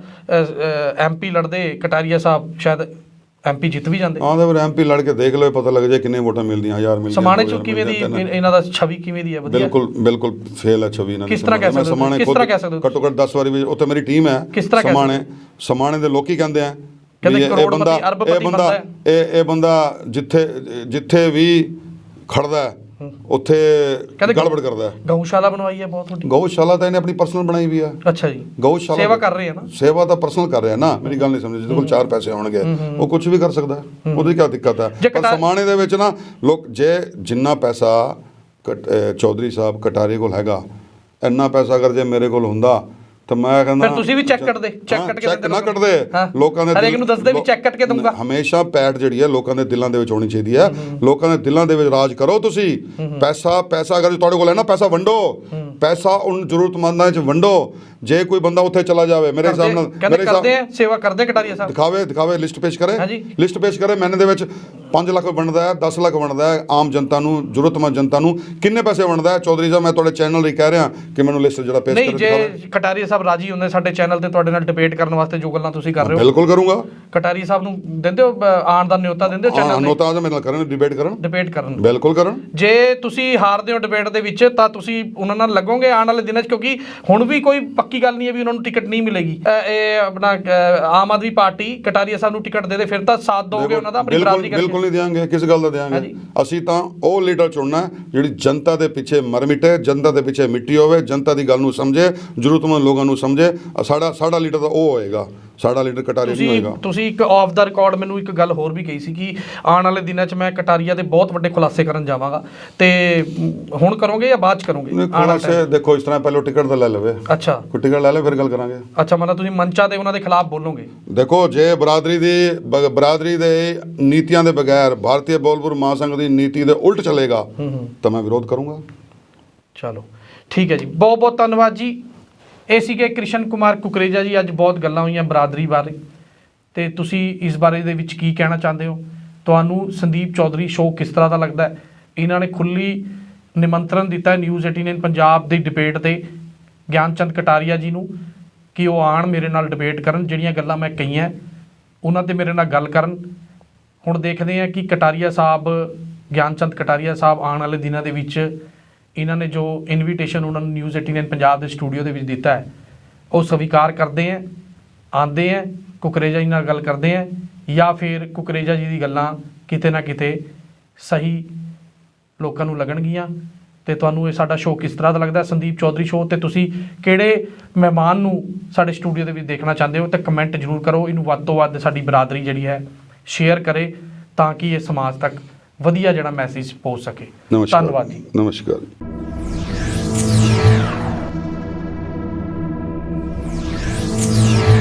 Speaker 3: ਐਮਪੀ ਲੜਦੇ ਕਟਾਰੀਆ ਸਾਹਿਬ ਸ਼ਾਇਦ ਐਮਪੀ ਜਿੱਤ ਵੀ ਜਾਂਦੇ।
Speaker 1: ਹਾਂ ਤੇ ਐਮਪੀ ਲੜ ਕੇ ਦੇਖ ਲਓ ਪਤਾ ਲੱਗ ਜਾਏ ਕਿੰਨੇ ਵੋਟਾਂ ਮਿਲਦੀਆਂ ਹਜ਼ਾਰ ਮਿਲਦੀਆਂ
Speaker 3: ਸਮਾਣੇ ਚ ਕਿਵੇਂ ਦੀ। ਇਹਨਾਂ ਦਾ ਛਵੀ ਕਿਵੇਂ ਦੀ ਹੈ? ਵਧੀਆ।
Speaker 1: ਬਿਲਕੁਲ ਬਿਲਕੁਲ ਫੇਲ ਹੈ ਛਵੀ ਇਹਨਾਂ ਦੀ
Speaker 3: ਕਿਸ ਤਰ੍ਹਾਂ ਕਹਿ ਸਕਦੇ ਹੋ?
Speaker 1: ਸਮਾਣੇ
Speaker 3: ਕਿਸ ਤਰ੍ਹਾਂ ਕਹਿ ਸਕਦੇ ਹੋ?
Speaker 1: ਘੱਟੋ ਘੱਟ 10 ਵਾਰੀ ਵੀ ਉੱਥੇ ਮੇਰੀ ਟੀਮ ਹੈ
Speaker 3: ਕਿਸ ਤਰ੍ਹਾਂ ਕਹਿ
Speaker 1: ਸਮਾਣੇ। ਸਮਾਣੇ ਦੇ ਲੋਕੀ ਕਹਿੰਦੇ ਆ ਇਹ- ਬੰਦਾ ਇਹ ਬੰਦਾ ਜਿੱਥੇ ਜਿੱਥੇ ਵੀ ਖੜਦਾ ਉੱਥੇ ਗੜਬੜ ਕਰਦਾ
Speaker 3: ਗਊਸ਼ਾਲਾ ਬਣਵਾਈ ਹੈ ਬਹੁਤ ਵੱਡੀ।
Speaker 1: ਗਊਸ਼ਾਲਾ ਤਾਂ ਇਹਨੇ ਆਪਣੀ ਪਰਸਨਲ ਬਣਾਈ ਵੀ ਆ।
Speaker 3: ਅੱਛਾ ਜੀ।
Speaker 1: ਗਊਸ਼ਾਲਾ
Speaker 3: ਸੇਵਾ ਕਰ ਰਹੇ ਆ ਨਾ।
Speaker 1: ਸੇਵਾ ਤਾਂ ਪਰਸਨਲ ਕਰ ਰਿਹਾ ਨਾ ਮੇਰੀ ਗੱਲ ਨਹੀਂ ਸਮਝੀ ਜਿਹਦੇ ਕੋਲ ਚਾਰ ਪੈਸੇ ਹੋਣਗੇ ਉਹ ਕੁਝ ਵੀ ਕਰ ਸਕਦਾ। ਉਹਦੀ ਕੀ ਦਿੱਕਤ ਹੈ? ਪਰ ਸਮਾਣੇ ਦੇ ਵਿੱਚ ਨਾ ਲੋਕ ਜੇ ਜਿੰਨਾ ਪੈਸਾ ਚੌਧਰੀ ਸਾਹਿਬ ਕਟਾਰੀ ਕੋਲ ਹੈਗਾ ਇੰਨਾ ਪੈਸਾ ਅਗਰ ਜੇ ਮੇਰੇ ਕੋਲ ਹੁੰਦਾ ਤਾਂ ਮੈਂ ਕਹਿੰਦਾ
Speaker 3: ਫਿਰ ਤੁਸੀਂ ਵੀ check ਕੱਟ ਦੇ, check
Speaker 1: ਹਾਂ,
Speaker 3: ਕੱਟ ਕੇ
Speaker 1: check
Speaker 3: ਦਿੰਦੇ
Speaker 1: ਨਾ। ਕੱਟਦੇ। ਲੋਕਾਂ ਦੇ
Speaker 3: ਹਰੇਕ ਨੂੰ ਦੱਸਦੇ ਵੀ check ਕੱਟ ਕੇ ਦਊਂਗਾ।
Speaker 1: ਹਮੇਸ਼ਾ ਪੈਟ ਜਿਹੜੀ ਹੈ ਲੋਕਾਂ ਦੇ ਦਿਲਾਂ ਦੇ ਵਿੱਚ ਹੋਣੀ ਚਾਹੀਦੀ ਹੈ ਲੋਕਾਂ ਦੇ ਦਿਲਾਂ ਦੇ ਵਿੱਚ ਰਾਜ ਕਰੋ ਤੁਸੀਂ ਪੈਸਾ ਪੈਸਾ ਅਗਰ ਤੁਹਾਡੇ ਕੋਲ ਹੈ ਨਾ ਪੈਸਾ ਵੰਡੋ ਪੈਸਾ ਉਨ ਜ਼ਰੂਰਤਮੰਦਾਂ 'ਚ ਵੰਡੋ ਜੇ ਕੋਈ ਬੰਦਾ ਉੱਥੇ ਚਲਾ ਜਾਵੇ ਮੇਰੇ ਹਿਸਾਬ ਨਾਲ ਮੇਰੇ ਹਿਸਾਬ
Speaker 3: ਕਰਦੇ ਸੇਵਾ ਕਰਦੇ ਕਟਾਰੀਆ ਸਾਹਿਬ।
Speaker 1: ਦਿਖਾਵੇ ਦਿਖਾਵੇ ਲਿਸਟ ਪੇਸ਼ ਕਰੇ। ਲਿਸਟ ਪੇਸ਼ ਕਰੇ ਮਹੀਨੇ ਦੇ ਵਿੱਚ 5 ਲੱਖ ਵੰਡਦਾ ਹੈ 10 ਲੱਖ ਵੰਡਦਾ ਹੈ ਆਮ ਜਨਤਾ ਨੂੰ ਜ਼ਰੂਰਤਮੰਦ ਜਨਤਾ ਨੂੰ। ਕਿੰਨੇ ਪੈਸੇ ਵੰਡਦਾ ਹੈ? ਚੌਧਰੀ ਸਾਹਿਬ ਮੈਂ ਤੁਹਾਡੇ ਚੈਨਲ ਲਈ ਕਹਿ ਰਿਹਾ ਕਿ ਮੈਨੂੰ ਲਿਸਟ ਜਿਹੜਾ ਪੇਸ਼
Speaker 3: ਨਹੀਂ
Speaker 1: ਕਰੇ
Speaker 3: ਜੇ
Speaker 1: ਦਿਖਾਵੇ।
Speaker 3: ਕਟਾਰੀਆ ਸਾਹਿਬ ਰਾਜੀ ਹੁੰਦੇ ਸਾਡੇ ਚੈਨਲ ਤੇ ਤੁਹਾਡੇ ਨਾਲ ਡਿਬੇਟ ਕਰਨ ਵਾਸਤੇ ਜੋ ਗੱਲਾਂ ਤੁਸੀਂ ਕਰ ਰਹੇ ਹੋ।
Speaker 1: ਬਿਲਕੁਲ ਕਰੂੰਗਾ।
Speaker 3: ਕਟਾਰੀਆ ਸਾਹਿਬ ਨੂੰ ਦਿੰਦੇ ਹੋ ਅ, ਆਉਣ ਦਾ ਨਿਯੋਤਾ ਦਿੰਦੇ ਹੋ ਚੈਨਲ ਤੇ?
Speaker 1: ਆ ਮੇਰੇ ਨਾਲ ਕਰਨ ਡਿਬੇਟ ਕਰਨ।
Speaker 3: ਡਿਬੇਟ ਕਰਨ।
Speaker 1: ਬਿਲਕੁਲ ਕਰਨ।
Speaker 3: ਜੇ ਤੁਸੀਂ ਹਾਰਦੇ ਹੋ ਡਿਬੇਟ ਦੇ ਵਿੱਚ ਤਾਂ ਤੁਸੀਂ ਉਹਨਾਂ ਨਾਲ ਲੱਗੋਗੇ ਆਉਣ ਵਾਲੇ ਦਿਨਾਂ 'ਚ? ਕਿਉਂਕਿ ਹੁਣ ਵੀ ਕੋਈ ਪੱਕੀ ਗੱਲ ਨਹੀਂ ਹੈ ਵੀ ਉਹਨਾਂ ਨੂੰ ਟਿਕਟ ਨਹੀਂ ਮਿਲੇਗੀ। ਇਹ ਆਪਣਾ ਆਮ ਆਦਮੀ ਪਾਰਟੀ ਕਟਾਰੀਆ ਸਾਹਿਬ ਨੂੰ ਟਿਕਟ ਦੇ ਦੇ ਫਿਰ ਤਾਂ ਸਾਥ ਦੋਗੇ ਉਹਨਾਂ ਦਾ ਆਪਣੀ ਬਰਾਬਰੀ ਕਰਕੇ।
Speaker 1: ਬਿਲਕੁਲ ਨਹੀਂ ਦਿਆਂਗੇ ਕਿਸ ਗੱਲ ਦਾ
Speaker 3: ਹਾਂਜੀ।
Speaker 1: ਅਸੀਂ ਤਾਂ ਉਹ ਲੀਡਰ ਚੁਣਨਾ ਜਿਹੜੀ ਜਨਤਾ ਦੇ ਪਿੱਛੇ ਮਰ ਮਿਟੇ ਜਨਤਾ ਦੇ ਪਿੱਛੇ ਮਿੱਟੀ ਹੋਵੇ ਜਨਤਾ ਦੀ ਗੱਲ ਨੂੰ ਸਮਝੇ ਜ਼ਰੂਰਤਮੰਦ ਲੋਕਾਂ ਨੂੰ ਸਮਝੇ। ਸਾਡਾ ਸਾਡਾ ਲੀਡਰ ਤਾਂ ਉਹ ਹੋਏਗਾ। ਸਾਡਾ ਲੀਡਰ ਕਟਾਰੀ ਨਹੀਂ ਹੋਏਗਾ।
Speaker 3: ਤੁਸੀਂ ਇੱਕ ਆਫ ਦਾ ਰਿਕਾਰਡ ਮੈਨੂੰ ਇੱਕ ਗੱਲ ਹੋਰ ਵੀ ਕਹੀ ਸੀ ਕਿ ਆਉਣ ਵਾਲੇ ਦਿਨਾਂ 'ਚ ਮੈਂ ਕਟਾਰੀਆ ਦੇ ਬਹੁਤ ਵੱਡੇ ਖੁਲਾਸੇ ਕਰਨ ਜਾਵਾਂਗਾ। ਤੇ ਹੁਣ ਕਰੋਗੇ ਜਾਂ ਬਾਅਦ 'ਚ ਕਰੋਗੇ? ਆਉਣ ਵਾਲਾ
Speaker 1: ਦੇਖੋ ਇਸ ਤਰ੍ਹਾਂ ਪਹਿਲਾਂ ਟਿਕਟ ਤਾਂ ਲੈ ਲਵੇ?
Speaker 3: ਅੱਛਾ।
Speaker 1: ਕੋਈ ਟਿਕਟ ਲੈ ਲੈ ਫਿਰ ਗੱਲ ਕਰਾਂਗੇ।
Speaker 3: ਅੱਛਾ ਮਤਲਬ ਤੁਸੀਂ ਮੰਚਾਂ ਤੇ ਉਹਨਾਂ ਦੇ ਖਿਲਾਫ ਬੋਲੋਗੇ?
Speaker 1: ਦੇਖੋ ਜੇ ਬਰਾਦਰੀ ਦੀ ਬ- ਬਰਾਦਰੀ ਦੇ ਨੀਤੀਆਂ ਦੇ ਬਗੈਰ ਭਾਰਤੀ ਬੋਲਪੁਰ ਮਹਾਸੰਘ ਦੀ ਨੀਤੀ ਦੇ ਉਲਟ ਚੱਲੇਗਾ ਤਾਂ ਮੈਂ ਵਿਰੋਧ ਕਰੂੰਗਾ।
Speaker 3: ਚਲੋ ਠੀਕ ਹੈ ਜੀ। ਬਹੁਤ ਬਹੁਤ ਧੰਨਵਾਦ ਜੀ। ਇਹ ਸੀਗੇ ਕ੍ਰਿਸ਼ਨ ਕੁਮਾਰ ਕੁਕਰੇਜਾ ਜੀ। ਅੱਜ ਬਹੁਤ ਗੱਲਾਂ ਹੋਈਆਂ ਬਰਾਦਰੀ ਬਾਰੇ। ਤੇ ਤੁਸੀਂ ਇਸ ਬਾਰੇ ਦੇ ਵਿੱਚ ਕੀ ਕਹਿਣਾ ਚਾਹੁੰਦੇ ਹੋ? ਤੁਹਾਨੂੰ ਸੰਦੀਪ ਚੌਧਰੀ ਸ਼ੋਅ ਕਿਸ ਤਰ੍ਹਾਂ ਦਾ ਲੱਗਦਾ ਹੈ? ਇਹਨਾਂ ਨੇ ਖੁੱਲੀ ਨਿਮੰਤਰਣ ਦਿੱਤਾ ਹੈ ਨਿਊਜ਼ 18 ਪੰਜਾਬ ਦੀ ਡਿਬੇਟ ਤੇ, ਗਿਆਨਚੰਦ ਕਟਾਰੀਆ ਜੀ ਨੂੰ, ਕਿ ਉਹ ਆਣ ਮੇਰੇ ਨਾਲ ਡਿਬੇਟ ਕਰਨ, ਜਿਹੜੀਆਂ ਗੱਲਾਂ ਮੈਂ ਕਹੀਆਂ, ਉਹਨਾਂ ਤੇ ਮੇਰੇ ਨਾਲ ਗੱਲ ਕਰਨ। ਹੁਣ ਦੇਖਦੇ ਹਾਂ ਕਿ ਕਟਾਰੀਆ ਸਾਹਿਬ, ਗਿਆਨਚੰਦ ਕਟਾਰੀਆ ਸਾਹਿਬ ਆਉਣ ਵਾਲੇ ਦਿਨਾਂ ਦੇ ਵਿੱਚ ਇਹਨਾਂ ਨੇ ਜੋ ਇਨਵੀਟੇਸ਼ਨ ਉਹਨਾਂ ਨੂੰ ਨਿਊਜ਼ 18 ਪੰਜਾਬ ਦੇ ਸਟੂਡੀਓ ਦੇ ਵਿੱਚ ਦਿੱਤਾ ਹੈ, ਉਹ ਸਵੀਕਾਰ ਕਰਦੇ ਹੈ ਆਂਦੇ ਹੈ, ਕੁਕਰੇਜਾ ਜੀ ਨਾਲ ਗੱਲ ਕਰਦੇ ਹੈ, ਜਾਂ ਫਿਰ ਕੁਕਰੇਜਾ ਜੀ ਦੀ ਗੱਲਾਂ ਕਿਤੇ ਨਾ ਕਿਤੇ ਸਹੀ ਲੋਕਾਂ ਨੂੰ ਲੱਗਣਗੀਆਂ ਤੇ ਤੁਹਾਨੂੰ ਇਹ ਸਾਡਾ ਸ਼ੋਅ ਕਿਸ ਤਰ੍ਹਾਂ ਦਾ ਲੱਗਦਾ ਸੰਦੀਪ ਚੌਧਰੀ ਸ਼ੋਅ ਤੇ ਤੁਸੀਂ ਕਿਹੜੇ ਮਹਿਮਾਨ ਨੂੰ ਸਾਡੇ ਸਟੂਡੀਓ ਦੇ ਵਿੱਚ ਦੇਖਣਾ ਚਾਹੁੰਦੇ ਹੋ? ਤੇ ਕਮੈਂਟ ਜਰੂਰ ਕਰੋ। ਇਹਨੂੰ ਵੱਧ ਤੋਂ ਵੱਧ ਸਾਡੀ ਬਰਾਦਰੀ ਜਿਹੜੀ ਹੈ ਸ਼ੇਅਰ ਕਰੇ ਤਾਂ ਕਿ ਇਹ ਸਮਾਜ ਤੱਕ ਵਧੀਆ ਜਿਹੜਾ ਮੈਸੇਜ ਪਹੁੰਚ ਸਕੇ। ਧੰਨਵਾਦ ਜੀ।
Speaker 1: ਨਮਸਕਾਰ।